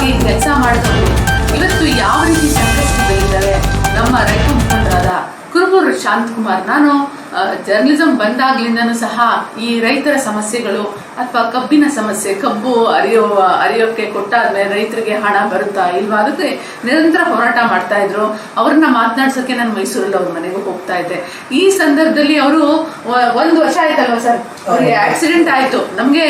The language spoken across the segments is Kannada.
ಮಾಡಿದವರು ಇವತ್ತು ಯಾವ ರೀತಿ ಸಂಕಷ್ಟದಲ್ಲಿದ್ದಾರೆ ನಮ್ಮ ರೈತ ಮುಖಂಡರಾದ ಕುರುಬೂರು ಶಾಂತಕುಮಾರ್. ನಾನು ಜರ್ನಲಿಸಂ ಬಂದಾಗ್ಲಿಂದನೂ ಸಹ ಈ ರೈತರ ಸಮಸ್ಯೆಗಳು ಅಥವಾ ಕಬ್ಬಿನ ಸಮಸ್ಯೆ ಕಬ್ಬು ಅರಿಯೋ ಅರಿಯೋಕ್ಕೆ ಕೊಟ್ಟಾದ್ಮೇಲೆ ರೈತರಿಗೆ ಹಣ ಬರುತ್ತಾ ಇಲ್ವಾ ಅದಕ್ಕೆ ನಿರಂತರ ಹೋರಾಟ ಮಾಡ್ತಾ ಇದ್ರು. ಅವ್ರನ್ನ ಮಾತನಾಡ್ಸೋಕೆ ನಾನು ಮೈಸೂರಲ್ಲಿ ಅವ್ರ ಮನೆಗೂ ಹೋಗ್ತಾ ಇದ್ದೆ. ಈ ಸಂದರ್ಭದಲ್ಲಿ ಅವರು ಒಂದು ವರ್ಷ ಆಯ್ತಲ್ವಾ ಸರ್? ಅವ್ರಿಗೆ ಆಕ್ಸಿಡೆಂಟ್ ಆಯ್ತು. ನಮ್ಗೆ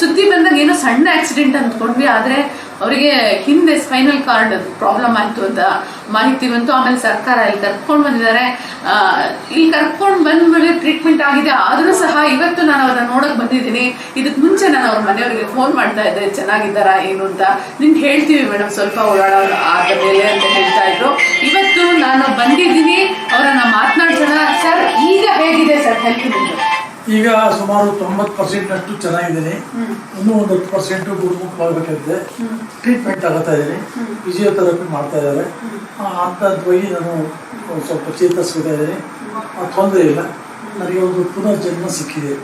ಸುದ್ದಿ ಬಂದಾಗ ಏನೋ ಸಣ್ಣ ಆಕ್ಸಿಡೆಂಟ್ ಅಂದ್ಕೊಂಡ್ವಿ. ಆದ್ರೆ ಅವರಿಗೆ ಹಿಂದೆ ಸ್ಪೈನಲ್ ಕಾರ್ಡ್ ಪ್ರಾಬ್ಲಮ್ ಆಯಿತು ಅಂತ ಮಾಹಿತಿ ಬಂತು. ಆಮೇಲೆ ಸರ್ಕಾರ ಇಲ್ಲಿ ಕರ್ಕೊಂಡು ಬಂದಿದ್ದಾರೆ. ಇಲ್ಲಿ ಕರ್ಕೊಂಡು ಬಂದ್ಮೇಲೆ ಟ್ರೀಟ್ಮೆಂಟ್ ಆಗಿದೆ. ಆದರೂ ಸಹ ಇವತ್ತು ನಾನು ಅವ್ರನ್ನ ನೋಡಕ್ ಬಂದಿದ್ದೀನಿ. ಇದಕ್ಕೆ ಮುಂಚೆ ನಾನು ಅವ್ರ ಮನೆಯವರಿಗೆ ಫೋನ್ ಮಾಡ್ತಾ ಇದ್ದೆ. ಚೆನ್ನಾಗಿದ್ದಾರಾ, ಏನು ಅಂತ. ನಿಮ್ಗೆ ಹೇಳ್ತೀವಿ ಮೇಡಮ್, ಸ್ವಲ್ಪ ಓಡಾಡೋ ಆದ ಮೇಲೆ ಅಂತ ಹೇಳ್ತಾ ಇದ್ರು. ಇವತ್ತು ನಾನು ಬಂದಿದ್ದೀನಿ. ಅವರನ್ನ ಮಾತನಾಡ್ಸೋಣ. ಸರ್, ಈಗ ಹೇಗಿದೆ ಸರ್ ಹೆಲ್ತ್ ನಿಮ್ದು? ಈಗ ಸುಮಾರು ತೊಂಬತ್ತು ಪರ್ಸೆಂಟ್ ಅಷ್ಟು ಚೆನ್ನಾಗಿದ್ದೀನಿ. ಇನ್ನೂ ಒಂದು ಹತ್ತು ಪರ್ಸೆಂಟ್ ಗುಣಮುಖವಾಗಬೇಕಾಗಿದೆ ಟ್ರೀಟ್ಮೆಂಟ್ ಆಗುತ್ತಾ ಇದ್ದೀನಿ. ಫಿಸಿಯೋಥೆರಪಿ ಮಾಡ್ತಾ ಇದ್ದಾರೆ. ಅಂಥದ್ವಾಗಿ ನಾನು ಸ್ವಲ್ಪ ಚೇತರಿಸ್ಕೊತಾ ಇದ್ದೀನಿ. ತೊಂದರೆ ಇಲ್ಲ. ನನಗೆ ಒಂದು ಪುನರ್ಜನ್ಮ ಸಿಕ್ಕಿದೆ.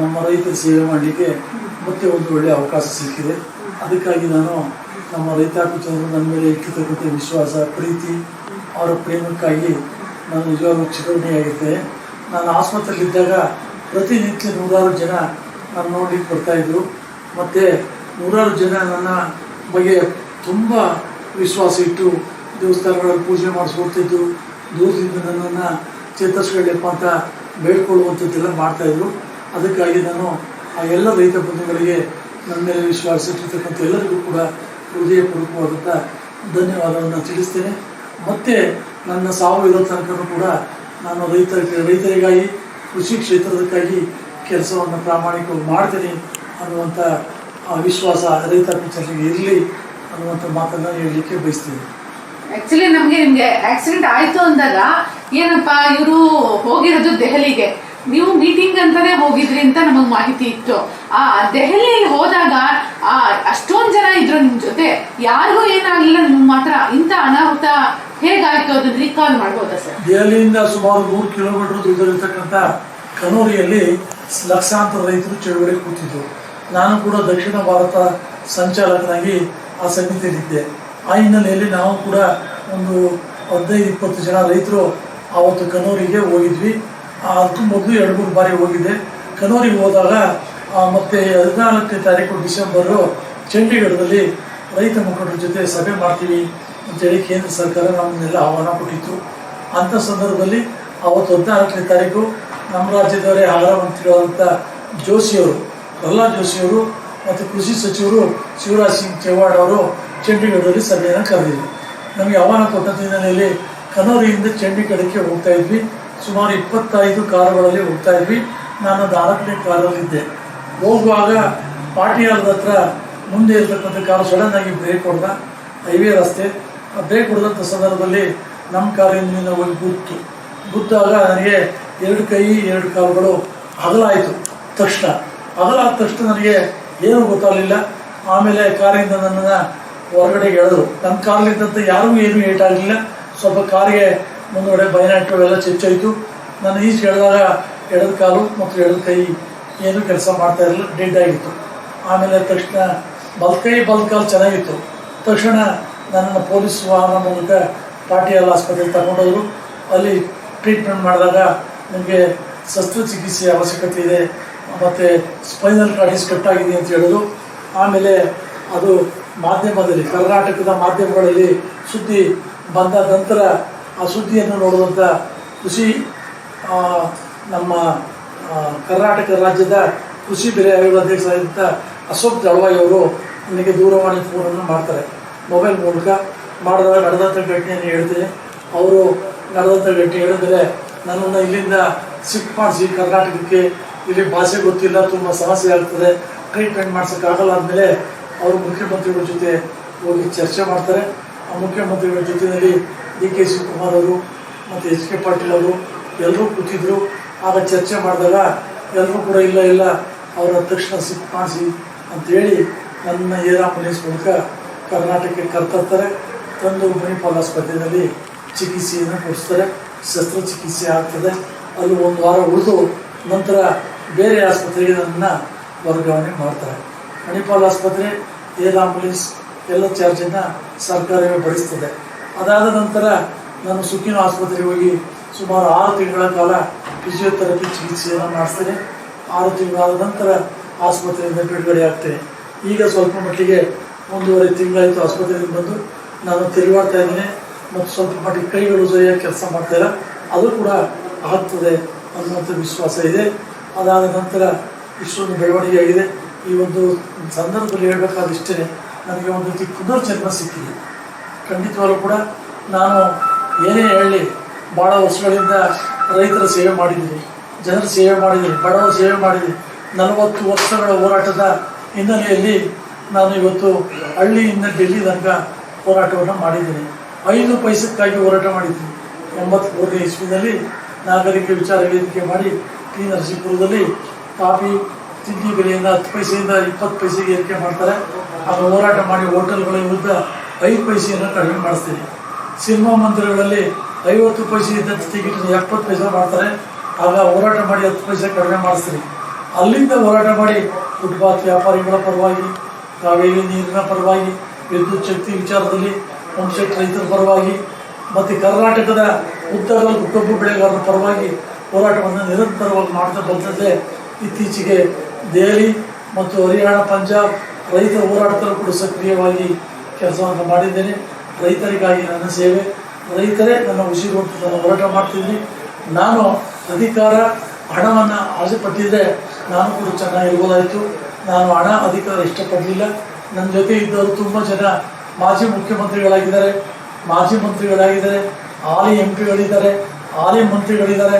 ನಮ್ಮ ರೈತರ ಸೇವೆ ಮಾಡಲಿಕ್ಕೆ ಮತ್ತೆ ಒಂದು ಒಳ್ಳೆಯ ಅವಕಾಶ ಸಿಕ್ಕಿದೆ. ಅದಕ್ಕಾಗಿ ನಾನು ನಮ್ಮ ರೈತಾಪಿ ಜನರು ನನ್ನ ಮೇಲೆ ಇಟ್ಟಿರ್ತಕ್ಕಂಥ ವಿಶ್ವಾಸ ಪ್ರೀತಿ ಅವರ ಪ್ರೇಮಕ್ಕಾಗಿ ನಾನು ನಿಜವಾಗ್ಲೂ ಚಿರಋಣಿಯಾಗಿರ್ತೇನೆ ನಾನು ಆಸ್ಪತ್ರೆಯಲ್ಲಿದ್ದಾಗ ಪ್ರತಿನಿತ್ಯ ನೂರಾರು ಜನ ನಾನು ನೋಡಿ ಬರ್ತಾಯಿದ್ರು ಮತ್ತು ನೂರಾರು ಜನ ನನ್ನ ಬಗ್ಗೆ ತುಂಬ ವಿಶ್ವಾಸ ಇಟ್ಟು ದೇವಸ್ಥಾನಗಳಲ್ಲಿ ಪೂಜೆ ಮಾಡಿಸ್ಕೊಡ್ತಿದ್ದು ದೂರದಿಂದ ನನ್ನನ್ನು ಚೇತರಿಸ್ಕೊಳ್ಳಪ್ಪ ಅಂತ ಬೇಡ್ಕೊಳ್ಳುವಂಥದ್ದೆಲ್ಲ ಮಾಡ್ತಾಯಿದ್ರು ಅದಕ್ಕಾಗಿ ನಾನು ಆ ಎಲ್ಲ ರೈತ ಬಂಧುಗಳಿಗೆ ನನ್ನ ಮೇಲೆ ವಿಶ್ವಾಸ ಇಟ್ಟಿರ್ತಕ್ಕಂಥ ಎಲ್ಲರಿಗೂ ಕೂಡ ಹೃದಯಪೂರ್ವಕವಾದಂಥ ಧನ್ಯವಾದವನ್ನು ತಿಳಿಸ್ತೇನೆ. ಮತ್ತು ನನ್ನ ಸಾವು ಇರೋ ತನಕನೂ ಕೂಡ ನಾನು ರೈತರಿಗೆ ರೈತರಿಗಾಗಿ ಕೃಷಿ ಕ್ಷೇತ್ರದಕ್ಕಾಗಿ ಕೆಲಸವನ್ನು ಪ್ರಾಮಾಣಿಕವಾಗಿ ಮಾಡ್ತೀನಿ ಅನ್ನುವಂಥ ವಿಶ್ವಾಸ ರೈತ ಜನರಿಗೆ ಇರಲಿ ಅನ್ನುವಂಥ ಮಾತನ್ನು ಹೇಳಲಿಕ್ಕೆ ಬಯಸ್ತೀನಿ. ಆಕ್ಚುಲಿ ನಮಗೆ ನಿಮಗೆ ಆಕ್ಸಿಡೆಂಟ್ ಆಯಿತು ಅಂದಾಗ ಏನಪ್ಪಾ, ಇವರು ಹೋಗಿರೋದು ದೆಹಲಿಗೆ. ನೀವು ಮೀಟಿಂಗ್ ಅಂತಾನೆ ಹೋಗಿದ್ರಿ ಅಂತ ನಮಗ್ ಮಾಹಿತಿ ಇತ್ತು. ಆ ದೆಹಲಿಯಲ್ಲಿ ಹೋದಾಗ, ಆ ಅಷ್ಟೊಂದ್ ಜನ ಇದ್ರು ನಿಮ್ ಜೊತೆ. ಯಾರಿಗೂ ಏನಾಗ್ಲಿಲ್ಲ ನಿಮ್ ಮಾತ್ರ ಇಂತ ಅನಾಹುತ ಹೇಗಾಯ್ತು ಅದನ್ನ ರೀಕಾಲ್ ಮಾಡ್ಬೋದಾ ಸರ್? ದೆಹಲಿಯಿಂದ ಸುಮಾರು ನೂರು ಕಿಲೋಮೀಟರ್ ದೂರದಲ್ಲಿರ್ತಕ್ಕಂಥ ಕನೂರಿಯಲ್ಲಿ ಲಕ್ಷಾಂತರ ರೈತರು ಚಳುವಳಿ ಕೂತಿದ್ರು. ನಾನು ಕೂಡ ದಕ್ಷಿಣ ಭಾರತ ಸಂಚಾಲಕನಾಗಿ ಆ ಸಮಿತಿಯಲ್ಲಿದ್ದೆ. ಆ ಹಿನ್ನೆಲೆಯಲ್ಲಿ ನಾವು ಕೂಡ ಒಂದು ಹದಿನೈದು, ಇಪ್ಪತ್ತು ಜನ ರೈತರು ಆವತ್ತು ಕನೂರಿಗೆ ಹೋಗಿದ್ವಿ. ಅದಕ್ಕೂ ಮೊದಲು ಎರಡು, ಮೂರು ಬಾರಿ ಹೋಗಿದ್ದೆ ಕನೂರಿಗೆ ಹೋದಾಗ ಮತ್ತೆ ಹದಿನಾಲ್ಕನೇ ತಾರೀಕು ಡಿಸೆಂಬರು ಚಂಡೀಗಢದಲ್ಲಿ ರೈತ ಮುಖಂಡರ ಜೊತೆ ಸಭೆ ಮಾಡ್ತೀವಿ ಅಂತೇಳಿ ಕೇಂದ್ರ ಸರ್ಕಾರ ನಮ್ಮನ್ನೆಲ್ಲ ಆಹ್ವಾನ ಕೊಟ್ಟಿತ್ತು. ಅಂಥ ಸಂದರ್ಭದಲ್ಲಿ ಅವತ್ತು ಹದಿನಾಲ್ಕನೇ ತಾರೀಕು ನಮ್ಮ ರಾಜ್ಯದವರೇ ಆಹಾರ ಮಂತ್ರಿಗಳಾದಂಥ ಜೋಶಿಯವರು ಪ್ರಹ್ಲಾದ್ ಜೋಶಿಯವರು ಮತ್ತು ಕೃಷಿ ಸಚಿವರು ಶಿವರಾಜ್ ಸಿಂಗ್ ಚೌಹಾಣ್ ಅವರು ಚಂಡೀಗಢದಲ್ಲಿ ಸಭೆಯನ್ನು ಕರೆದಿದ್ದರು ನಮಗೆ ಆಹ್ವಾನ ಕೊಟ್ಟಂತ ಹಿನ್ನೆಲೆಯಲ್ಲಿ ಕನೂರಿಯಿಂದ ಚಂಡೀಗಢಕ್ಕೆ ಹೋಗ್ತಾ ಇದ್ವಿ. ಸುಮಾರು ಇಪ್ಪತ್ತೈದು ಕಾರುಗಳಲ್ಲಿ ಹೋಗ್ತಾ ಇದ್ವಿ. ನಾನು ನಾಲ್ಕನೇ ಕಾರಲ್ಲಿದ್ದೆ ಹೋಗುವಾಗ ಪಾಟಿಯಾಲದ ಹತ್ರ ಮುಂದೆ ಇರ್ತಕ್ಕಂಥ ಕಾರು ಸಡನ್ ಆಗಿ ಬ್ರೇಕ್ ಹೊಡೆದ. ಹೈವೇ ರಸ್ತೆ. ಆ ಬ್ರೇಕ್ ಹೊಡೆದಂಥ ಸಂದರ್ಭದಲ್ಲಿ ನಮ್ಮ ಕಾರಿನ ಹೋಗಿ ಗುತ್ತು ಗುದ್ದಾಗ ನನಗೆ ಎರಡು ಕೈ, ಎರಡು ಕಾಲುಗಳು ಅಗಲಾಯಿತು ತಕ್ಷಣ. ಹಗಲಾದ ತಕ್ಷಣ ನನಗೆ ಏನೂ ಗೊತ್ತಾಗಲಿಲ್ಲ. ಆಮೇಲೆ ಕಾರಿಂದ ನನ್ನನ್ನು ಹೊರಗಡೆ ಎಳೆದ್ರು. ನನ್ನ ಕಾರಲ್ಲಿದ್ದಂಥ ಯಾರಿಗೂ ಏನೂ ಏಟಾಗಲಿಲ್ಲ. ಸ್ವಲ್ಪ ಕಾರಿಗೆ ಮುಂದುಗಡೆ ಎಲ್ಲ ಚೆಚ್ಚೋಯ್ತು ನಾನು ಈಚೆ ಹೇಳಿದಾಗ ಎಡದ ಕಾಲು ಮತ್ತು ಎಡದ ಕೈ ಏನು ಕೆಲಸ ಮಾಡ್ತಾ ಇರಲಿಲ್ಲ, ಡೆಡ್ ಆಗಿತ್ತು. ಆಮೇಲೆ ತಕ್ಷಣ ಬಲ್ಕೈ ಬಲ್ಕಾಲು ಚೆನ್ನಾಗಿತ್ತು. ತಕ್ಷಣ ನನ್ನನ್ನು ಪೊಲೀಸ್ ವಾಹನ ಮೂಲಕ ಪಾಟಿಯಾಲ್ ಆಸ್ಪತ್ರೆಗೆ ತಗೊಂಡೋದ್ರು. ಅಲ್ಲಿ ಟ್ರೀಟ್ಮೆಂಟ್ ಮಾಡಿದಾಗ ನಿಮಗೆ ಶಸ್ತ್ರಚಿಕಿತ್ಸೆಯ ಅವಶ್ಯಕತೆ ಇದೆ, ಮತ್ತು ಸ್ಪೈನಲ್ ಕಾರ್ಡಿಸ್ ಕಟ್ಟಾಗಿದೆ ಅಂತ ಹೇಳಿದ್ರು. ಆಮೇಲೆ ಅದು ಮಾಧ್ಯಮದಲ್ಲಿ, ಕರ್ನಾಟಕದ ಮಾಧ್ಯಮಗಳಲ್ಲಿ ಸುದ್ದಿ ಬಂದ ನಂತರ ಆ ಸುದ್ದಿಯನ್ನು ನೋಡುವಂಥ ಕೃಷಿ ನಮ್ಮ ಕರ್ನಾಟಕ ರಾಜ್ಯದ ಕೃಷಿ ಬೆಲೆ ಆಯೋಗದ ಅಧ್ಯಕ್ಷರಾದಂಥ ಅಶೋಕ್ ಜಳವಾಯಿ ಅವರು ನನಗೆ ದೂರವಾಣಿ ಫೋನನ್ನು ಮಾಡ್ತಾರೆ. ಮೊಬೈಲ್ ಮೂಲಕ ಮಾಡಿದಾಗ ನಡೆದಂಥ ಘಟನೆಯನ್ನು ಹೇಳ್ತೀನಿ. ಅವರು ನಡೆದಂಥ ಘಟನೆ ಹೇಳಿದ್ರೆ ನನ್ನನ್ನು ಇಲ್ಲಿಂದ ಶಿಫ್ಟ್ ಮಾಡಿಸಿ ಕರ್ನಾಟಕಕ್ಕೆ. ಇಲ್ಲಿ ಭಾಷೆ ಗೊತ್ತಿಲ್ಲ, ತುಂಬ ಸಮಸ್ಯೆ ಆಗ್ತದೆ. ಟ್ರೀಟ್ಮೆಂಟ್ ಮಾಡಿಸೋಕ್ಕಾಗಲ್ಲ ಅಂದಮೇಲೆ ಅವರು ಮುಖ್ಯಮಂತ್ರಿಗಳ ಜೊತೆ ಹೋಗಿ ಚರ್ಚೆ ಮಾಡ್ತಾರೆ. ಆ ಮುಖ್ಯಮಂತ್ರಿಗಳ ಜೊತೆಯಲ್ಲಿ ಡಿ ಕೆ ಶಿವಕುಮಾರ್ ಅವರು ಮತ್ತು ಎಚ್ ಕೆ ಪಾಟೀಲ್ ಅವರು ಎಲ್ಲರೂ ಕೂತಿದ್ರು. ಆಗ ಚರ್ಚೆ ಮಾಡಿದಾಗ ಎಲ್ಲರೂ ಕೂಡ ಇಲ್ಲ ಇಲ್ಲ, ಅವರ ತಕ್ಷಣ ಸಿಕ್ಕ ಮಾಡಿಸಿ ಅಂತೇಳಿ ನನ್ನ ಏರಾಂಬುಲೆನ್ಸ್ ಮೂಲಕ ಕರ್ನಾಟಕಕ್ಕೆ ಕರ್ತರ್ತಾರೆ. ತಂದು ಮಣಿಪಾಲ್ ಆಸ್ಪತ್ರೆಯಲ್ಲಿ ಚಿಕಿತ್ಸೆಯನ್ನು ಕೊಡಿಸ್ತಾರೆ. ಶಸ್ತ್ರಚಿಕಿತ್ಸೆ ಆಗ್ತದೆ. ಅಲ್ಲಿ ಒಂದು ವಾರ ಉಳಿದು ನಂತರ ಬೇರೆ ಆಸ್ಪತ್ರೆಗೆ ನನ್ನ ವರ್ಗಾವಣೆ ಮಾಡ್ತಾರೆ. ಮಣಿಪಾಲ್ ಆಸ್ಪತ್ರೆ ಏರ್ ಆಂಬುಲೆನ್ಸ್ ಎಲ್ಲ ಚಾರ್ಜನ್ನು ಸರ್ಕಾರವೇ ಭರಿಸ್ತದೆ. ಅದಾದ ನಂತರ ನಾನು ಸುಖಿನ ಆಸ್ಪತ್ರೆಗೆ ಹೋಗಿ ಸುಮಾರು ಆರು ತಿಂಗಳ ಕಾಲ ಫಿಸಿಯೋಥೆರಪಿ ಚಿಕಿತ್ಸೆಯನ್ನು ಮಾಡಿಸ್ತೇನೆ. ಆರು ತಿಂಗಳಾದ ನಂತರ ಆಸ್ಪತ್ರೆಯಿಂದ ಬಿಡುಗಡೆ ಆಗ್ತೇನೆ. ಈಗ ಸ್ವಲ್ಪ ಮಟ್ಟಿಗೆ ಒಂದೂವರೆ ತಿಂಗಳಾಯಿತು ಆಸ್ಪತ್ರೆಯಿಂದ ಬಂದು. ನಾನು ತಿರುಗಾಡ್ತಾ ಇದ್ದೇನೆ ಮತ್ತು ಸ್ವಲ್ಪ ಮಟ್ಟಿಗೆ ಕೈಗಳು ಸರಿಯಾಗಿ ಕೆಲಸ ಮಾಡ್ತಾಯಿಲ್ಲ ಅದು ಕೂಡ ಆಗ್ತದೆ ಅನ್ನುವಂಥ ವಿಶ್ವಾಸ ಇದೆ. ಅದಾದ ನಂತರ ಇಷ್ಟೊಂದು ಬೆಳವಣಿಗೆ ಆಗಿದೆ. ಈ ಒಂದು ಸಂದರ್ಭದಲ್ಲಿ ಹೇಳಬೇಕಾದ ಇಷ್ಟೇ ನನಗೆ ಒಂದು ರೀತಿ ಪುನರ್ಜನ್ಮ ಸಿಕ್ಕಿದೆ. ಖಂಡಿತವಾಗ್ಲೂ ಕೂಡ ನಾನು ಏನೇ ಹೇಳಲಿ ಭಾಳ ವರ್ಷಗಳಿಂದ ರೈತರ ಸೇವೆ ಮಾಡಿದ್ದೀನಿ, ಜನರ ಸೇವೆ ಮಾಡಿದ್ದೀನಿ, ಬಡವರ ಸೇವೆ ಮಾಡಿದ್ದೀನಿ. ನಲವತ್ತು ವರ್ಷಗಳ ಹೋರಾಟದ ಹಿನ್ನೆಲೆಯಲ್ಲಿ ನಾನು ಇವತ್ತು ಹಳ್ಳಿಯಿಂದ ಡೆಲ್ಲಿ ತನಕ ಹೋರಾಟವನ್ನು ಮಾಡಿದ್ದೀನಿ. ಐದು ಪೈಸಕ್ಕಾಗಿ ಹೋರಾಟ ಮಾಡಿದ್ದೀನಿ. ಎಂಬತ್ತ್ಮೂರನೇ ಇಸ್ವಿನಲ್ಲಿ ನಾಗರಿಕ ವಿಚಾರ ವೇದಿಕೆ ಮಾಡಿ ಟಿ ನರಸೀಪುರದಲ್ಲಿ ಕಾಫಿ ತಿಂಡಿ ಬೆಲೆಯಿಂದ ಹತ್ತು ಪೈಸೆಯಿಂದ ಇಪ್ಪತ್ತು ಪೈಸೆಗೆ ಏರಿಕೆ ಮಾಡ್ತಾರೆ. ಆಗ ಹೋರಾಟ ಮಾಡಿ ಹೋಟೆಲ್ಗಳ ವಿರುದ್ಧ ಐದು ಪೈಸೆಯನ್ನು ಕಡಿಮೆ ಮಾಡಿಸ್ತೀನಿ. ಸಿನಿಮಾ ಮಂದಿರಗಳಲ್ಲಿ ಐವತ್ತು ಪೈಸೆ ಇದ್ದಂಥ ಟಿಕೆಟ್ ಎಪ್ಪತ್ತು ಪೈಸೆ ಮಾಡ್ತಾರೆ. ಆಗ ಹೋರಾಟ ಮಾಡಿ ಹತ್ತು ಪೈಸೆ ಕಡಿಮೆ ಮಾಡಿಸ್ತೀನಿ. ಅಲ್ಲಿಂದ ಹೋರಾಟ ಮಾಡಿ ಫುಟ್ಪಾತ್ ವ್ಯಾಪಾರಿಗಳ ಪರವಾಗಿ, ಕಾವೇರಿ ನೀರಿನ ಪರವಾಗಿ, ವಿದ್ಯುತ್ ಶಕ್ತಿ ವಿಚಾರದಲ್ಲಿ ಪಂಪ್ಸೆಟ್ ರೈತರ ಪರವಾಗಿ, ಮತ್ತು ಕರ್ನಾಟಕದ ಉತ್ತರ ಕಬ್ಬು ಬೆಳೆಗಾರರ ಪರವಾಗಿ ಹೋರಾಟವನ್ನು ನಿರಂತರವಾಗಿ ಮಾಡ್ತಾ ಬಂದಂತೆ ಇತ್ತೀಚೆಗೆ ದೆಹಲಿ ಮತ್ತು ಹರಿಯಾಣ, ಪಂಜಾಬ್ ರೈತರ ಹೋರಾಟದಲ್ಲೂ ಕೂಡ ಸಕ್ರಿಯವಾಗಿ ಕೆಲಸವನ್ನು ಮಾಡಿದ್ದೇನೆ. ರೈತರಿಗಾಗಿ ನನ್ನ ಸೇವೆ. ರೈತರೇ ನನ್ನ ಉಸಿರು ಅಂತ ನಾನು ಹೋರಾಟ ಮಾಡ್ತಿದ್ದೀನಿ. ನಾನು ಅಧಿಕಾರ, ಹಣವನ್ನು ಆಸೆಪಟ್ಟಿದ್ದರೆ ನಾನು ಕೂಡ ಚೆನ್ನಾಗಿರ್ಬೋದಾಯಿತು ನಾನು ಹಣ, ಅಧಿಕಾರ ಇಷ್ಟಪಡಲಿಲ್ಲ. ನನ್ನ ಜೊತೆ ಇದ್ದವರು ತುಂಬ ಜನ ಮಾಜಿ ಮುಖ್ಯಮಂತ್ರಿಗಳಾಗಿದ್ದಾರೆ. ಮಾಜಿ ಮಂತ್ರಿಗಳಾಗಿದ್ದಾರೆ. ಹಾಲಿ ಎಂ ಪಿಗಳಿದ್ದಾರೆ ಹಾಲಿ ಮಂತ್ರಿಗಳಿದ್ದಾರೆ.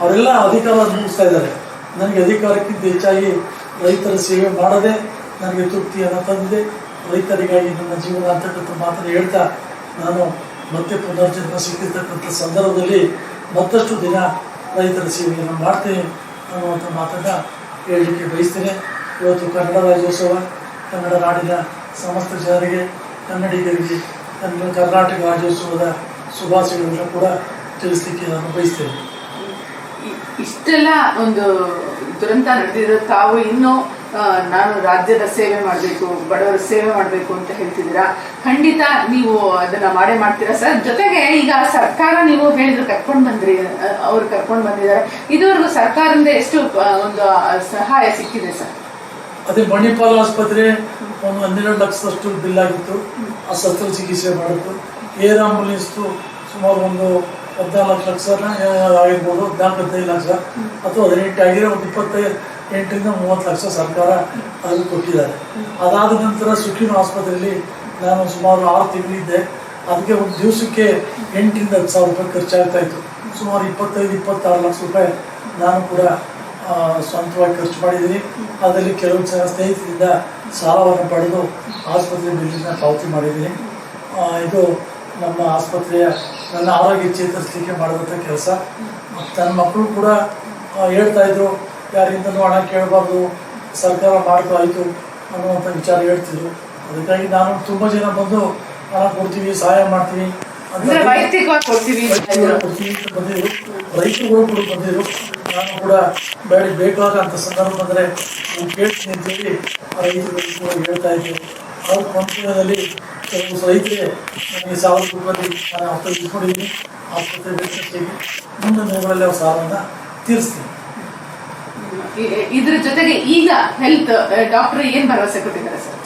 ಅವರೆಲ್ಲ ಅಧಿಕಾರ ಮುಗಿಸ್ತಾ ಇದ್ದಾರೆ. ನನಗೆ ಅಧಿಕಾರಕ್ಕಿಂತ ಹೆಚ್ಚಾಗಿ ರೈತರ ಸೇವೆ ಮಾಡದೆ ನನಗೆ ತೃಪ್ತಿಯನ್ನು ತಂದಿದೆ. ರೈತರಿಗಾಗಿ ನನ್ನ ಜೀವನ ಅಂತಕ್ಕಂಥ ಮಾತನ್ನು ಹೇಳ್ತಾ ನಾನು ಮತ್ತೆ ಪುನರ್ಜನ್ಮ ಸಿಕ್ಕಿರ್ತಕ್ಕಂಥ ಸಂದರ್ಭದಲ್ಲಿ ಮತ್ತಷ್ಟು ದಿನ ರೈತರ ಸೇವೆಯನ್ನು ಮಾಡ್ತೇನೆ ಅನ್ನುವಂಥ ಮಾತನ್ನು ಹೇಳಲಿಕ್ಕೆ ಬಯಸ್ತೇನೆ. ಇವತ್ತು ಕನ್ನಡ ರಾಜ್ಯೋತ್ಸವ, ಕನ್ನಡ ನಾಡಿನ ಸಮಸ್ತ ಜನರಿಗೆ, ಕನ್ನಡಿಗರಿಗೆ, ಕನ್ನಡ ಕರ್ನಾಟಕ ರಾಜ್ಯೋತ್ಸವದ ಶುಭಾಶಯಗಳನ್ನು ಕೂಡ ತಿಳಿಸ್ಲಿಕ್ಕೆ ನಾನು ಬಯಸ್ತೇನೆ. ಇಷ್ಟೆಲ್ಲ ಒಂದು ದುರಂತ ನಡೆದಿರೋ ತಾವು ಇನ್ನೂ ನಾನು ರಾಜ್ಯದ ಸೇವೆ ಮಾಡಬೇಕು, ಬಡವರ ಸೇವೆ ಮಾಡಬೇಕು ಅಂತ ಹೇಳ್ತಿದ್ದೀರಾ? ಖಂಡಿತ ನೀವು ಅದನ್ನ ಮಾಡೇ ಮಾಡ್ತೀರಾ ಸರ್? ಜೊತೆಗೆ ಈಗ ಸರ್ಕಾರ ನೀವು ಹೇಳಿದ್ರು ಕರ್ಕೊಂಡು ಬಂದ್ರಿ ಅವ್ರು ಕರ್ಕೊಂಡು ಬಂದಿದ್ದಾರೆ. ಇದುವರೆಗೂ ಸರ್ಕಾರದಿಂದ ಎಷ್ಟು ಒಂದು ಸಹಾಯ ಸಿಕ್ಕಿದೆ ಸರ್? ಅದೇ ಮಣಿಪಾಲ್ ಆಸ್ಪತ್ರೆ ಒಂದು ಹನ್ನೆರಡು ಲಕ್ಷದಷ್ಟು ಬಿಲ್ ಆಗಿತ್ತು. ಆ ಶಸ್ತ್ರಚಿಕಿತ್ಸೆ ಮಾಡಿತ್ತು. ಏರ್ ಆಂಬುಲೆನ್ಸ್ದು ಸುಮಾರು ಒಂದು ಹದಿನಾಲ್ಕು ಲಕ್ಷ ಆಗಿರ್ಬೋದು ಹದಿನಾಲ್ಕು ಹದಿನೈದು ಲಕ್ಷ ಅಥವಾ ಹದಿನೆಂಟು ಆಗಿದೆ ಒಂದು ಇಪ್ಪತ್ತೈದು ಎಂಟರಿಂದ ಮೂವತ್ತು ಲಕ್ಷ ಸರ್ಕಾರ ಅಲ್ಲಿ ಕೊಟ್ಟಿದ್ದಾರೆ. ಅದಾದ ನಂತರ ಸುಖಿನ ಆಸ್ಪತ್ರೆಯಲ್ಲಿ ನಾನು ಸುಮಾರು ಆರು ತಿಂಗಳಿದ್ದೆ. ಅದಕ್ಕೆ ಒಂದು ದಿವಸಕ್ಕೆ ಎಂಟರಿಂದ ಹತ್ತು ಸಾವಿರ ರೂಪಾಯಿ ಖರ್ಚಾಗ್ತಾ ಇತ್ತು. ಸುಮಾರು ಇಪ್ಪತ್ತೈದು ಇಪ್ಪತ್ತಾರು ಲಕ್ಷ ರೂಪಾಯಿ ನಾನು ಕೂಡ ಸ್ವಂತವಾಗಿ ಖರ್ಚು ಮಾಡಿದ್ದೀನಿ. ಅದರಲ್ಲಿ ಕೆಲವು ಜನ ಸ್ನೇಹಿತರಿಂದ ಸಾಲವನ್ನು ಪಡೆದು ಆಸ್ಪತ್ರೆ ಬಿಲ್ಲನ್ನು ಪಾವತಿ ಮಾಡಿದ್ದೀನಿ. ಇದು ನಮ್ಮ ಆಸ್ಪತ್ರೆಯ ನನ್ನ ಆರೋಗ್ಯ ಚೇತರಿಸಲಿಕ್ಕೆ ಮಾಡಿದಂಥ ಕೆಲಸ. ತನ್ನ ಮಕ್ಕಳು ಕೂಡ ಆ, ಯಾರಿಂದನೂ ಹಣ ಕೇಳಬಾರ್ದು ಸರ್ಕಾರ ಮಾಡ್ತಾ ಆಯಿತು ಅನ್ನುವಂಥ ವಿಚಾರ ಹೇಳ್ತಿದ್ರು. ಅದಕ್ಕಾಗಿ ನಾನು ತುಂಬ ಜನ ಬಂದು ಹಣ ಕೊಡ್ತೀವಿ ಸಹಾಯ ಮಾಡ್ತೀವಿ. ರೈತರುಗಳು ಕೂಡ ಬಂದಿದ್ರು. ನಾನು ಕೂಡ ಬೇಡ ಬೇಕಾದಂಥ ಸಂದರ್ಭ ಬಂದರೆ ನೀವು ಕೇಳ್ತೀನಿ ಅಂತೇಳಿ ರೈತರುಗಳು ಕೂಡ ಹೇಳ್ತಾ ಇದ್ದೆ ಅವ್ರ ಕಂಪನಿಯಲ್ಲಿ ಕೆಲವು ರೈತರಿಗೆ ನನಗೆ ಸಾವಿರ ರೂಪಾಯಿ ನಾನು ಹತ್ತು ಇಟ್ಕೊಂಡಿದ್ದೀನಿ ಆಸ್ಪತ್ರೆ ವೆಚ್ಚಕ್ಕೆ ಮುಂದಿನ ದಿನಗಳಲ್ಲಿ ಅವ್ರ ಸಾಲವನ್ನು ತೀರಿಸ್ತೀನಿ. ಇದ್ರ ಜೊತೆಗೆ ಈಗ ಹೆಲ್ತ್ ಡಾಕ್ಟರ್ ಏನ್ ಭರವಸೆ ಕೊಟ್ಟಿದ್ದಾರೆ ಸರ್?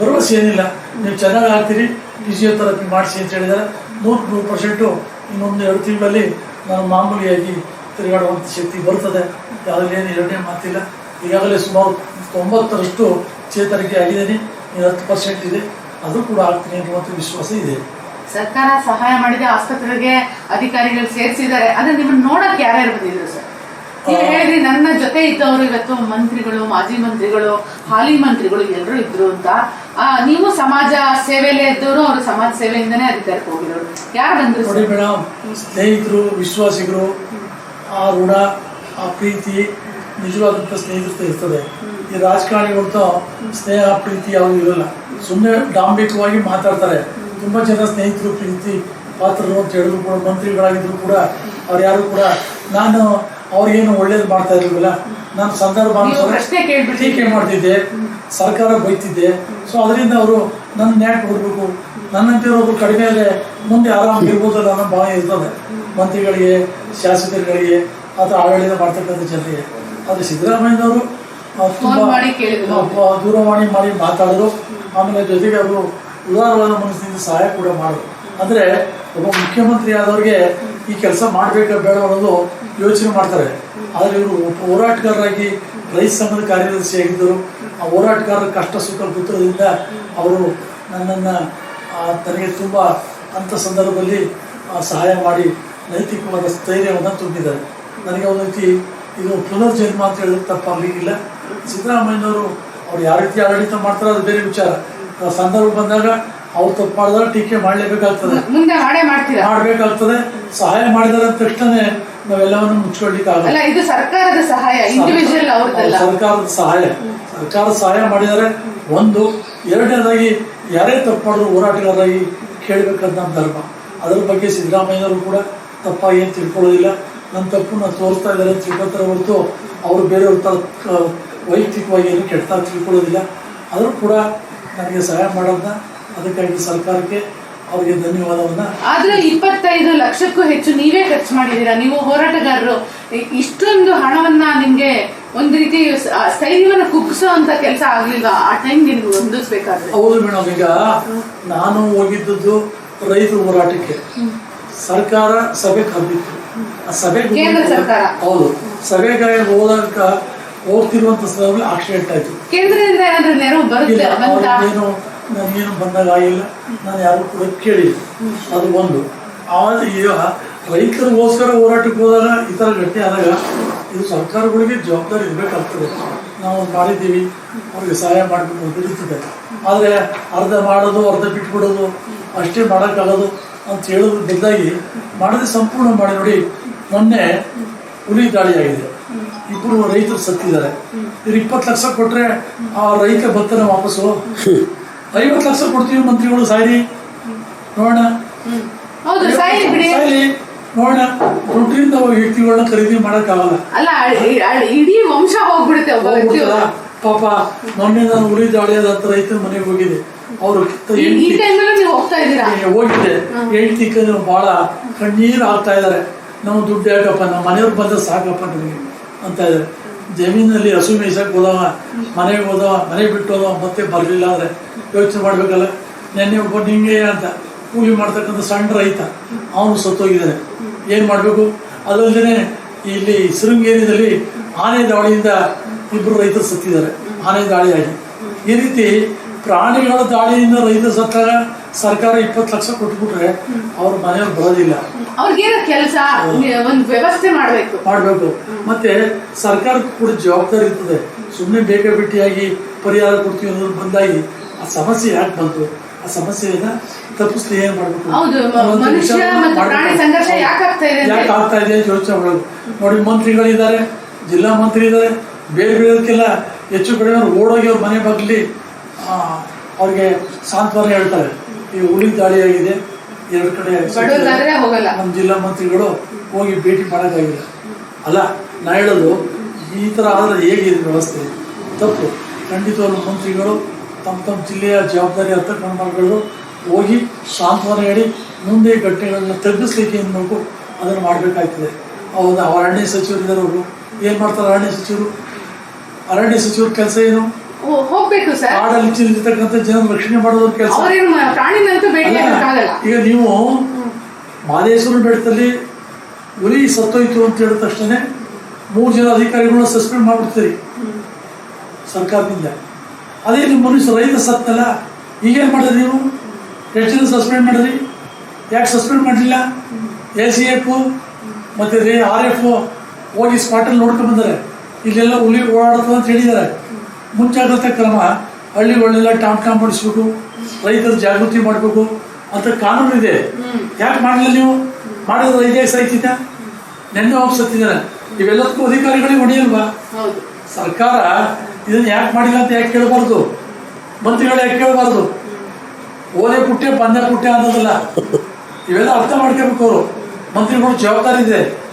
ಭರವಸೆ ಏನಿಲ್ಲ. ನೀವು ಚೆನ್ನಾಗಿ ಆಗ್ತೀರಿ ಫಿಸಿಯೋಥೆರಪಿ ಮಾಡಿಸಿ ಅಂತ ಹೇಳಿದ್ದಾರೆ. ನೂರು ನೂರು ಪರ್ಸೆಂಟು ಇನ್ನೊಂದು ಎರಡು ತಿಂಗಳಲ್ಲಿ ನಾನು ಮಾಮೂಲಿಯಾಗಿ ತಿರುಗಾಡುವಂಥ ಶಕ್ತಿ ಬರ್ತದೆ ಯಾವುದೇ ಏನು ಎರಡನೇ ಮಾತಿಲ್ಲ ಈಗಾಗಲೇ ಸುಮಾರು ತೊಂಬತ್ತರಷ್ಟು ಚೇತರಿಕೆ ಆಗಿದ್ದೀನಿ. ಇನ್ನು ಹತ್ತು ಪರ್ಸೆಂಟ್ ಇದೆ. ಅದು ಕೂಡ ಆಗ್ತೀನಿ ಅನ್ನುವಂಥ ವಿಶ್ವಾಸ ಇದೆ. ಸರ್ಕಾರ ಸಹಾಯ ಮಾಡಿದೆ ಆಸ್ಪತ್ರೆಗೆ ಅಧಿಕಾರಿಗಳು ಸೇರಿಸಿದ್ದಾರೆ. ಅದನ್ನ ನಿಮ್ಮನ್ನು ನೋಡಕ್ ಯಾರ್ಯಾರು ಬಂದಿದ್ರು ಸರ್? ನೀವು. ಹೇಳಿದ್ರಿ ನನ್ನ ಜೊತೆ ಇದ್ದವರು ಇವತ್ತು ಮಂತ್ರಿಗಳು ಮಾಜಿ ಮಂತ್ರಿಗಳು ಹಾಲಿ ಮಂತ್ರಿಗಳು ಎಲ್ಲರೂ ಇದ್ರು ಅಂತ. ಆ, ನೀವು ಸಮಾಜ ಸೇವೆಯಲ್ಲೇ ಇದ್ದವರು ಅವರು ಸಮಾಜ ಸೇವೆಯಿಂದನೇ ಅಧಿಕಾರಕ್ಕೆ ಹೋಗಿರೋರು. ಯಾರು ಬಂದ್ರು ನೋಡಿ ಮೇಡಮ್ ಸ್ನೇಹಿತರು ವಿಶ್ವಾಸಿಗರು ಆ ಋಣ ಆ ಪ್ರೀತಿ ನಿಜವಾದಂಥ ಸ್ನೇಹಿತರು ಇರ್ತದೆ. ಈ ರಾಜಕಾರಣಿಗಳಂತೂ ಸ್ನೇಹ ಪ್ರೀತಿ ಯಾವುದು ಇರಲ್ಲ. ಸುಮ್ಮನೆ ಡಾಂಬಿಕವಾಗಿ ಮಾತಾಡ್ತಾರೆ. ತುಂಬ ಜನ ಸ್ನೇಹಿತರು ಪ್ರೀತಿ ಪಾತ್ರರು ಅಂತ ಹೇಳಿದ್ರು ಕೂಡ ಮಂತ್ರಿಗಳಾಗಿದ್ರು ಕೂಡ ಅವ್ರು ಯಾರು ಕೂಡ ನಾನು ಅವ್ರಿಗೇನು ಒಳ್ಳೇದು ಮಾಡ್ತಾ ಇರ್ಲಿಲ್ಲ ನಾನು ಸಂದರ್ಭ. ಟೀಕೆ ಮಾಡ್ತಿದ್ದೆ. ಸರ್ಕಾರ ಬೈತಿದ್ದೆ. ಸೊ ಅದರಿಂದ ಅವರು ನನ್ನ ನ್ಯಾಕ್ ಕೊಡಬೇಕು. ನನ್ನಂತಿರೋರು ಕಡಿಮೆ ಇದೆ ಮುಂದೆ ಆರಾಮ್ ಇರ್ಬೋದಲ್ಲ ಅನ್ನೋ ಭಾವ ಇರ್ತದೆ. ಮಂತ್ರಿಗಳಿಗೆ ಶಾಸಕರುಗಳಿಗೆ ಅಥವಾ ಆಡಳಿತ ಮಾಡ್ತಕ್ಕಂಥ ಜನರಿಗೆ. ಆದರೆ ಸಿದ್ದರಾಮಯ್ಯನವರು ದೂರವಾಣಿ ಮಾಡಿ ಮಾತಾಡಿದ್ರು. ಆಮೇಲೆ ಜೊತೆಗೆ ಅವರು ಉದಾರವಾದ ಮನಸ್ಸಿನಿಂದ ಸಹಾಯ ಕೂಡ ಮಾಡಿದ್ರು. ಅಂದರೆ ಒಬ್ಬ ಮುಖ್ಯಮಂತ್ರಿ ಆದವ್ರಿಗೆ ಈ ಕೆಲಸ ಮಾಡಬೇಕಾ ಬೇಡ ಅನ್ನೋದು ಯೋಚನೆ ಮಾಡ್ತಾರೆ. ಆದರೆ ಇವರು ಹೋರಾಟಗಾರರಾಗಿ ರೈತ ಸಂಘದ ಕಾರ್ಯದರ್ಶಿಯಾಗಿದ್ದರು ಆ ಹೋರಾಟಗಾರರ ಕಷ್ಟ ಸುಖ ಗೊತ್ತಿರೋದ್ರಿಂದ ಅವರು ನನ್ನನ್ನು ತನಗೆ ತುಂಬ ಅಂಥ ಸಂದರ್ಭದಲ್ಲಿ ಸಹಾಯ ಮಾಡಿ ನೈತಿಕವಾದ ಸ್ಥೈರ್ಯವನ್ನು ತುಂಬಿದ್ದಾರೆ. ನನಗೆ ಒಂದು ರೀತಿ ಇದು ಪುನರ್ಜನ್ಮ ಅಂತ ಹೇಳಿದ್ರೆ ತಪ್ಪಾಗಲಿಕ್ಕಿಲ್ಲ. ಸಿದ್ದರಾಮಯ್ಯನವರು ಅವ್ರು ಯಾವ ರೀತಿ ಆಡಳಿತ ಮಾಡ್ತಾರೆ ಅದು ಬೇರೆ ವಿಚಾರ. ಸಂದರ್ಭ ಬಂದಾಗ ಅವ್ರು ತಪ್ಪು ಮಾಡಿದಾಗ ಟೀಕೆ ಮಾಡಲೇಬೇಕಾಗ್ತದೆ. ಮಾಡಬೇಕಾಗ್ತದೆ. ಸಹಾಯ ಮಾಡಿದಾರೆ ಅಂದ ತಕ್ಷಣನೇ ನಾವೆಲ್ಲವನ್ನು ಮುಚ್ಕೊಳ್ಲಿಕ್ಕೆ ಆಗಲ್ಲ ಅಲ್ಲ ಇದು ಸರ್ಕಾರದ ಸಹಾಯ ಇಂಡಿವಿಜುವಲ್ ಅವ್ರದ್ದಲ್ಲ. ಸರ್ಕಾರದ ಸಹಾಯ. ಸರ್ಕಾರದ ಸಹಾಯ ಮಾಡಿದರೆ ಒಂದು ಎರಡನೇದಾಗಿ ಯಾರೇ ತಪ್ಪು ಮಾಡಿದ್ರು ಹೋರಾಟಗಾರರಾಗಿ ಕೇಳಬೇಕಂತ ನಮ್ಮ ಧರ್ಮ. ಅದರ ಬಗ್ಗೆ ಸಿದ್ದರಾಮಯ್ಯವರು ಕೂಡ ತಪ್ಪಾಗಿ ಏನು ತಿಳ್ಕೊಳ್ಳೋದಿಲ್ಲ. ನನ್ನ ತಪ್ಪು ನಾನು ತೋರಿಸ್ತಾ ಇದ್ದಾರೆ ತಿಳ್ಕೊತಾರ ಹೊರತು ಅವರು ಬೇರೆಯವ್ರ ತರ ವೈಯಕ್ತಿಕವಾಗಿ ಏನು ಕೆಟ್ಟ ತಿಳ್ಕೊಳ್ಳೋದಿಲ್ಲ. ಆದರೂ ಕೂಡ ನನಗೆ ಸಹಾಯ ಮಾಡೋದನ್ನ ಅದಕ್ಕಾಗಿ ಸರ್ಕಾರಕ್ಕೆ ಅವರಿಗೆ ಧನ್ಯವಾದವನ್ನ ಆದ್ರೆ ಇಪ್ಪತ್ತೈದು ಲಕ್ಷಕ್ಕೂ ಹೆಚ್ಚು ನೀವೇ ಖರ್ಚು ಮಾಡಿದೀರಾ ನೀವು ಹೋರಾಟಗಾರರು. ಇಷ್ಟೊಂದು ಹಣವನ್ನ ನಿಮ್ಗೆ ಒಂದು ರೀತಿ ಸ- ಕುಗ್ಸೋ ಅಂತ ಕೆಲಸ ಆಗ್ಲಿಲ್ಲ ಆ ಟೈಮ್ ನಿಮ್ಗೆ ಹೊಂದಿಸ್ಬೇಕಾದ್ರೆ ಹೌದು ಮೇಡಮ್ ಈಗ ನಾನು ಹೋಗಿದ್ದದ್ದು ರೈತರ ಹೋರಾಟಕ್ಕೆ. ಸರ್ಕಾರ ಸಭೆ ಕರೆದಿತ್ತು. ಆ ಸಭೆ ಕೇಂದ್ರ ಸರ್ಕಾರ. ಹೌದು. ಸಭೆಗೆ ಹೋದಾಗ ಹೋಗ್ತಿರುವಂತ ಸಂದರ್ಭದಲ್ಲಿ ಆಕ್ಸಿಡೆಂಟ್ ಆಯ್ತು. ಕೇಂದ್ರದಿಂದ ಏನಾದ್ರೂ ನೆರವು ಬರುತ್ತೆ ಅವ್ರಿಗೇನು ನನಗೇನು ಬಂದಾಗ ಆಗಿಲ್ಲ. ನಾನು ಯಾರು ಕೂಡ ಕೇಳಿಲ್ಲ. ಅದು ಒಂದು. ಆವಾಗ ಈಗ ರೈತರಿಗೋಸ್ಕರ ಹೋರಾಟಕ್ಕೆ ಹೋದಾಗ ಈ ಥರ ಘಟನೆ ಆದಾಗ ಇದು ಸರ್ಕಾರಗಳಿಗೆ ಜವಾಬ್ದಾರಿ ಇರಬೇಕಾಗ್ತದೆ. ನಾವು ಮಾಡಿದ್ದೀವಿ. ಅವ್ರಿಗೆ ಸಹಾಯ ಮಾಡಬೇಕು ಅಂತ ಇರ್ತದೆ. ಆದರೆ ಅರ್ಧ ಮಾಡೋದು, ಅರ್ಧ ಬಿಟ್ಬಿಡೋದು, ಅಷ್ಟೇ ಮಾಡೋಕ್ಕಾಗೋದು ಅಂತ ಹೇಳೋದು ಬದಲಾಗಿ ಮಾಡದೆ ಸಂಪೂರ್ಣ ಮಾಡಿ ನೋಡಿ, ಮೊನ್ನೆ ಹುಲಿ ದಾಳಿ ಆಗಿದೆ. ಇಬ್ಬರು ರೈತರು ಸತ್ತಿದ್ದಾರೆ. ಇವ್ರು ಇಪ್ಪತ್ತು ಲಕ್ಷ ಕೊಟ್ರೆ ಆ ರೈತ ಭತ್ತನ ವಾಪಸ್ಸು ಐವತ್ತು ಲಕ್ಷ ಕೊಡ್ತೀವಿ ಮಂತ್ರಿಗಳು ಸಾಯ್ರಿ. ನೋಡೋಣ. ದುಡ್ಡಿಂದ ವ್ಯಕ್ತಿಗಳನ್ನ ಖರೀದಿ ಮಾಡೋಕ್ಕಾಗಲ್ಲ. ಆಗಲ್ಲ ಇ- ಅ- ಇಡೀ ವಂಶ ಹೋಗ್ಬಿಡುತ್ತೆ ಪಾಪ ಮೊನ್ನೆ ನಾನು ಉಳಿ ದಾಳಿಯಾದ ಹತ್ರ ರೈತರ ಮನೆಗೆ ಹೋಗಿದೆ ಅವರು ಹೋಗಿದೆ. ಹೆಂಡತಿ ಬಹಳ ಕಣ್ಣೀರು ಆಗ್ತಾ ಇದಾರೆ ನಾವು ದುಡ್ಡು ಯಾಕಪ್ಪ? ನಮ್ಮ ಮನೆಯವ್ರು ಬಂದ ಸಾಕಪ್ಪ ನಿಮಗೆ ಅಂತ ಇದಾರೆ ಜಮೀನಲ್ಲಿ ಹಸು ಮೇಯ್ಸಕ್ಕೆ ಹೋದವ ಮನೆಗೆ ಹೋದವ ಮನೆ ಬಿಟ್ಟು ಹೋದವ ಮತ್ತೆ ಬರಲಿಲ್ಲ ಅಂದರೆ ಯೋಚನೆ ಮಾಡಬೇಕಲ್ಲ? ನೆನ್ನೆ ಒಬ್ಬ ನಿಂಗೆ ಅಂತ ಕೂಲಿ ಮಾಡ್ತಕ್ಕಂಥ ಸಣ್ಣ ರೈತ ಅವನು ಸತ್ತೋಗಿದ್ದಾನೆ. ಏನು ಮಾಡಬೇಕು? ಅದಲ್ಲದೆ ಇಲ್ಲಿ ಶೃಂಗೇರಿಯಲ್ಲಿ ಆನೆ ದಾಳಿಯಿಂದ ಇಬ್ಬರು ರೈತರು ಸತ್ತಿದ್ದಾರೆ. ಆನೆ ದಾಳಿಯಾಗಿ. ಈ ರೀತಿ ಪ್ರಾಣಿಗಳ ದಾಳಿಯಿಂದ ರೈತರು ಸತ್ತಾಗ ಸರ್ಕಾರ ಇಪ್ಪತ್ತು ಲಕ್ಷ ಕೊಟ್ಬಿಟ್ರೆ ಅವ್ರ ಮನೆಯವ್ರು ಬರೋದಿಲ್ಲ. ಅವ್ರಿಗೇನೋ ಕೆಲಸ ಒಂದು ವ್ಯವಸ್ಥೆ ಮಾಡಬೇಕು. ಮಾಡಬೇಕು. ಮತ್ತೆ ಸರ್ಕಾರಕ್ಕೂ ಕೂಡ ಜವಾಬ್ದಾರಿ ಇರ್ತದೆ. ಸುಮ್ಮನೆ ಬೇಕಾಬಿಟ್ಟಿಯಾಗಿ ಪರಿಹಾರ ಕೊಡ್ತೀವಿ ಅನ್ನೋದು ಬಂದಾಗಿ ಆ ಸಮಸ್ಯೆ ಯಾಕೆ ಬಂತು? ಆ ಸಮಸ್ಯೆಯನ್ನ ತಪ್ಪಿಸ್ಲಿ ಏನ್ ಮಾಡ್ಬೇಕು? ಯಾಕೆ ಆಗ್ತಾ ಇದೆ ಅಂತ ಯೋಚನೆ ಮಾಡೋದು. ನೋಡಿ ಮಂತ್ರಿಗಳಿದ್ದಾರೆ ಜಿಲ್ಲಾ ಮಂತ್ರಿ ಇದ್ದಾರೆ ಬೇರೆ ಬೇರೆದಕ್ಕೆಲ್ಲ ಹೆಚ್ಚು ಕಡೆ ಓಡೋಗಿ ಅವ್ರ ಮನೆ ಬಗ್ಲಿ ಅವ್ರಿಗೆ ಸಾಂತ್ವನ ಹೇಳ್ತಾರೆ. ಈ ಹುಲಿ ಆಗಿದೆ ಎರಡು ಕಡೆ ನಮ್ಮ ಜಿಲ್ಲಾ ಮಂತ್ರಿಗಳು ಹೋಗಿ ಭೇಟಿ ಮಾಡೋಕ್ಕಾಗಿಲ್ಲ ಅಲ್ಲ ನಾ ಹೇಳೋದು ಈ ಥರ ಆದರೆ ಹೇಗಿದೆ ವ್ಯವಸ್ಥೆ? ತಪ್ಪು. ಖಂಡಿತವಾಗ್ಲೂ ಮಂತ್ರಿಗಳು ತಮ್ಮ ತಮ್ಮ ಜಿಲ್ಲೆಯ ಜವಾಬ್ದಾರಿ ಮಾಡ್ಕೊಂಡು ಹೋಗಿ ಸಾಂತ್ವನ ಹೇಳಿ ಮುಂದೆ ಘಟನೆಗಳನ್ನ ತಗ್ಗಿಸ್ಲಿಕ್ಕೆ ಏನು ಮಾಡಬೇಕು ಅದನ್ನು ಮಾಡಬೇಕಾಗ್ತದೆ. ಹೌದು? ಅರಣ್ಯ ಸಚಿವರಿದ್ದಾರೆ ಅವರು. ಏನು ಮಾಡ್ತಾರೆ ಅರಣ್ಯ ಸಚಿವರು? ಅರಣ್ಯ ಸಚಿವರ ಕೆಲಸ ಏನು? ಓ, ಹೋಗ್ಬೇಕು ಸರ್. ಕಾಡಲ್ಲಿ ಜನ ರಕ್ಷಣೆ ಮಾಡೋದ್ರ ಕೆಲಸ. ಈಗ ನೀವು ಮಾದೇಶ್ವರ ಬೆಟ್ಟದಲ್ಲಿ ಹುಲಿ ಸತ್ತೋಯ್ತು ಅಂತ ಹೇಳಿದ ತಕ್ಷಣ ಮೂರು ಜನ ಅಧಿಕಾರಿಗಳನ್ನ ಸಸ್ಪೆಂಡ್ ಮಾಡ್ಬಿಡ್ತೀರಿ. ಸರ್ಕಾರದಿಂದ. ಅದೇ ನಿಮ್ಮ ಮನುಷ್ಯ ರೈತ ಸತ್ತಲ್ಲ ಈಗೇನು ಮಾಡಿದ್ರಿ ನೀವು? ಎಷ್ಟು ದಿನ ಸಸ್ಪೆಂಡ್ ಮಾಡಿದ್ರಿ? ಯಾಕೆ ಸಸ್ಪೆಂಡ್ ಮಾಡಲಿಲ್ಲ? ಎ ಸಿ ಎಫ್ ಮತ್ತು ರೇ ಆರ್ ಎಫ್ ಹೋಗಿ ಸ್ಪಾಟಲ್ಲಿ ನೋಡ್ಕೊಂಡು ಬಂದರೆ. ಇಲ್ಲೆಲ್ಲ ಹುಲಿ ಓಡಾಡ್ತದೆ ಅಂತ ಹೇಳಿದ್ದಾರೆ ಮುಂಜಾಗ್ರತೆ ಕ್ರಮ ಹಳ್ಳಿಗಳನ್ನೆಲ್ಲ ಟಾಮ್ ಟಾಮ್ ಮಾಡಿಸ್ಬೇಕು ರೈತರ ಜಾಗೃತಿ ಮಾಡಬೇಕು ಅಂತ ಕಾನೂನು ಇದೆ. ಯಾಕೆ ಮಾಡಲಿಲ್ಲ ನೀವು? ಮಾಡಿದ್ರೆ ರೈತ ಸಾಯ್ತಿದ್ದ? ನೆನ್ನೆ ಹೋಗಿ ಸತ್ತಿದ್ದಾರೆ ಇವೆಲ್ಲದಕ್ಕೂ ಅಧಿಕಾರಿಗಳಿಗೆ ಹೊಡೆಯಲ್ವಾ ಸರ್ಕಾರ ಇದನ್ನ ಯಾಕೆ ಮಾಡಿಲ್ಲ ಅಂತ ಯಾಕೆ ಕೇಳಬಾರ್ದು? ಮಂತ್ರಿಗಳು ಯಾಕೆ ಕೇಳಬಾರ್ದು? ಓದೇ ಪುಟ್ಟೆ ಪಂದ್ಯ ಪುಟ್ಟೆ ಅನ್ನೋದಲ್ಲ. ಇವೆಲ್ಲ ಅರ್ಥ ಮಾಡ್ಕೋಬೇಕು ಅವರು. ಮಂತ್ರಿಗಳು ಜವಾಬ್ದಾರಿ ಇದೆ.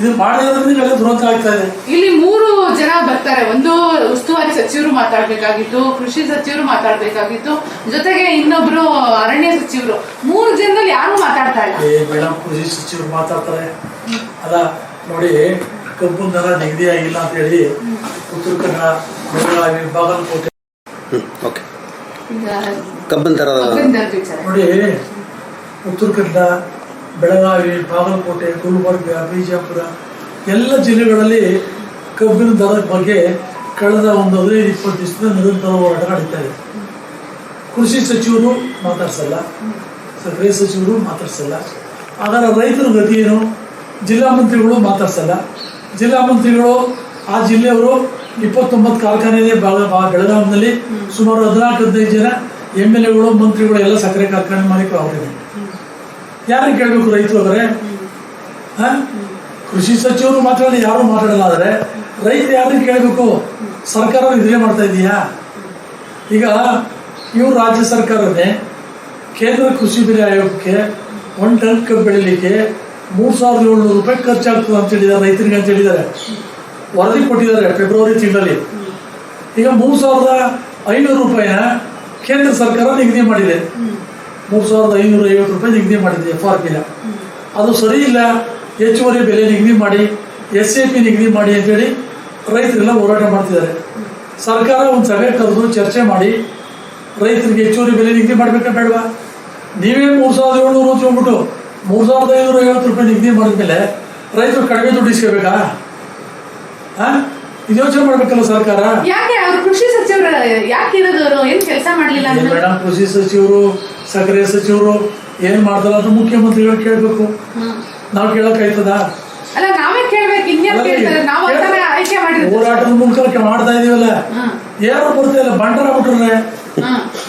ಇದು ಮಾಡಿದ್ರೆ ಇವೆಲ್ಲ ದುರಂತ ಆಗ್ತಾ ಇದೆ. ಇಲ್ಲಿ ಮೂರು ಜನ ಬರ್ತಾರೆ. ಒಂದು ಉಸ್ತುವಾರಿ ಸಚಿವರು ಮಾತಾಡ್ಬೇಕಾಗಿತ್ತು ಕೃಷಿ ಸಚಿವರು ಮಾತಾಡ್ಬೇಕಾಗಿತ್ತು ಜೊತೆಗೆ ಇನ್ನೊಬ್ರು ಅರಣ್ಯ ಸಚಿವರು. ಮೂರು ಜನದಲ್ಲಿ ಯಾರು ಮಾತಾಡ್ತಾ ಇಲ್ಲ. ಮೇಡಮ್ ಕೃಷಿ ಸಚಿವರು ಮಾತಾಡ್ತಾರೆ. ಅಲ್ಲ ನೋಡಿ ಕಬ್ಬು ದರ ನಿಗದಿ ಆಗಿಲ್ಲ ಅಂತ ಹೇಳಿ ಉತ್ತರ ಕನ್ನಡ ಬೆಳಗಾವಿ ಬಾಗಲಕೋಟೆ. ಓಕೆ ಕಬ್ಬನ್ ನೋಡಿ ಉತ್ತರ ಕನ್ನಡ ಬೆಳಗಾವಿ ಬಾಗಲಕೋಟೆ ಗುಲ್ಬರ್ಗ ಬಿಜಾಪುರ ಎಲ್ಲ ಜಿಲ್ಲೆಗಳಲ್ಲಿ ಕಬ್ಬಿನ ದರದ ಬಗ್ಗೆ ಕಳೆದ ಒಂದು ಹದಿನೈದು ಇಪ್ಪತ್ತು ದಿವಸದ ನಿರಂತರ ಹೋರಾಟ ನಡೀತಾ ಇದೆ. ಕೃಷಿ ಸಚಿವರು ಮಾತಾಡ್ಸಲ್ಲ. ಸಕ್ಕರೆ ಸಚಿವರು ಮಾತಾಡ್ಸಲ್ಲ. ಆದರೆ ರೈತರ ಗತಿ ಏನು? ಜಿಲ್ಲಾ ಮಂತ್ರಿಗಳು ಮಾತಾಡ್ಸಲ್ಲ. ಜಿಲ್ಲಾ ಮಂತ್ರಿಗಳು, ಆ ಜಿಲ್ಲೆಯವರು ಇಪ್ಪತ್ತೊಂಬತ್ತು ಕಾರ್ಖಾನೆ ಇದೆ ಬಾಳ ಬೆಳಗಾವಿನಲ್ಲಿ ಸುಮಾರು ಹದಿನಾಲ್ಕು, ಹದಿನೈದು ಜನ ಎಂ ಎಲ್ ಎಗಳು, ಮಂತ್ರಿಗಳು ಎಲ್ಲ ಸಕ್ಕರೆ ಕಾರ್ಖಾನೆ ಮಾಲೀಕರು ಅವರಿಗೆ ಯಾರು ಕೇಳಬೇಕು ರೈತರು ಅವರೇ? ಹಾ? ಕೃಷಿ ಸಚಿವರು ಮಾತಾಡಿ ಯಾರು ಮಾತಾಡಲ್ಲ ಆದರೆ ರೈತರು ಯಾರು ಕೇಳಬೇಕು? ಸರ್ಕಾರ ಇದೇ ಮಾಡ್ತಾ ಇದೆಯಾ? ಈಗ ಇವರು ರಾಜ್ಯ ಸರ್ಕಾರನೇ ಕೇಂದ್ರ ಕೃಷಿ ಬೆಲೆ ಆಯೋಗಕ್ಕೆ ಒಂದು ಟನ್ ಕಬ್ಬು ಬೆಳಿಲಿಕ್ಕೆ ಮೂರು ಸಾವಿರದ ಏಳ್ನೂರು ರೂಪಾಯಿ ಖರ್ಚಾಗ್ತದೆ ಅಂತ ಹೇಳಿದ್ದಾರೆ, ರೈತರಿಗೆ ಅಂತ ಹೇಳಿದ್ದಾರೆ. ವರದಿ ಕೊಟ್ಟಿದ್ದಾರೆ ಫೆಬ್ರವರಿ ತಿಂಗಳಲ್ಲಿ. ಈಗ ಮೂರು ಸಾವಿರದ ಐನೂರು ರೂಪಾಯಿನ ಕೇಂದ್ರ ಸರ್ಕಾರ ನಿಗದಿ ಮಾಡಿದೆ. ಮೂರು ಸಾವಿರದ ಐನೂರ ಐವತ್ತು ರೂಪಾಯಿ ನಿಗದಿ ಮಾಡಿದೆ ಎಫ್ ಆರ್ ಪಿನ ಅದು ಸರಿ ಇಲ್ಲ, ಹೆಚ್ಚುವರಿ ಬೆಲೆ ನಿಗದಿ ಮಾಡಿ ಎಸ್ ಎ ಪಿ ನಿಗದಿ ಮಾಡಿ ಅಂತೇಳಿ ರೈತರೆಲ್ಲ ಹೋರಾಟ ಮಾಡ್ತಿದ್ದಾರೆ. ಸರ್ಕಾರ ಒಂದು ಸಭೆ ಕರೆದು ಚರ್ಚೆ ಮಾಡಿ, ರೈತರಿಗೆ ಹೆಚ್ಚುವರಿ ಬೆಲೆ ನಿಗದಿ ಮಾಡಬೇಕಾ ಬೇಡವಾ? ನೀವೇ ಮೂರು ಸಾವಿರದ ಏಳ್ನೂರು ಹೋಗ್ಬಿಟ್ಟು ಮೂರು ಸಾವಿರದ ಐನೂರ ಐವತ್ತು ರೂಪಾಯಿ ನಿಗದಿ ಮಾಡಿದ್ಮೇಲೆ ರೈತರು ಕಡಿಮೆ ದುಡ್ಡು ಇಸ್ಕೋಬೇಕಾ? ಇದು ಯೋಚನೆ ಮಾಡ್ಬೇಕಲ್ಲ ಸರ್ಕಾರ? ಯಾಕೆ? ಅವ್ರು ಕೃಷಿ ಸಚಿವರು ಯಾಕೆ ಇರೋದು ಅವ್ರು? ಏನ್ ಕೆಲಸ ಮಾಡಲಿಲ್ಲ ಮೇಡಮ್ ಕೃಷಿ ಸಚಿವರು ಸಕ್ಕರೆ ಸಚಿವರು ಏನ್ ಮಾಡ್ತಾರ ಅದು ಮುಖ್ಯಮಂತ್ರಿಗಳು ಕೇಳಬೇಕು. ನಾವು ಕೇಳಕ್ಕಾಯ್ತದ? ಅಲ್ಲ ನಾವೇ ಕೇಳ್ಬೇಕು ಇನ್ಯಾರು ಕೇಳ್ತಾರೆ? ನಾವು ಆಯ್ಕೆ ಮಾಡಿರ್ತೀವಿ ಹೋರಾಟದ ಮೂಲಕ ಮಾಡ್ತಾ ಇದೀವಲ್ಲ. ಏನೋ ಯಾರು ಬರ್ತಾ ಇಲ್ಲ? ಬಂಡರ ಬಿಟ್ರೆ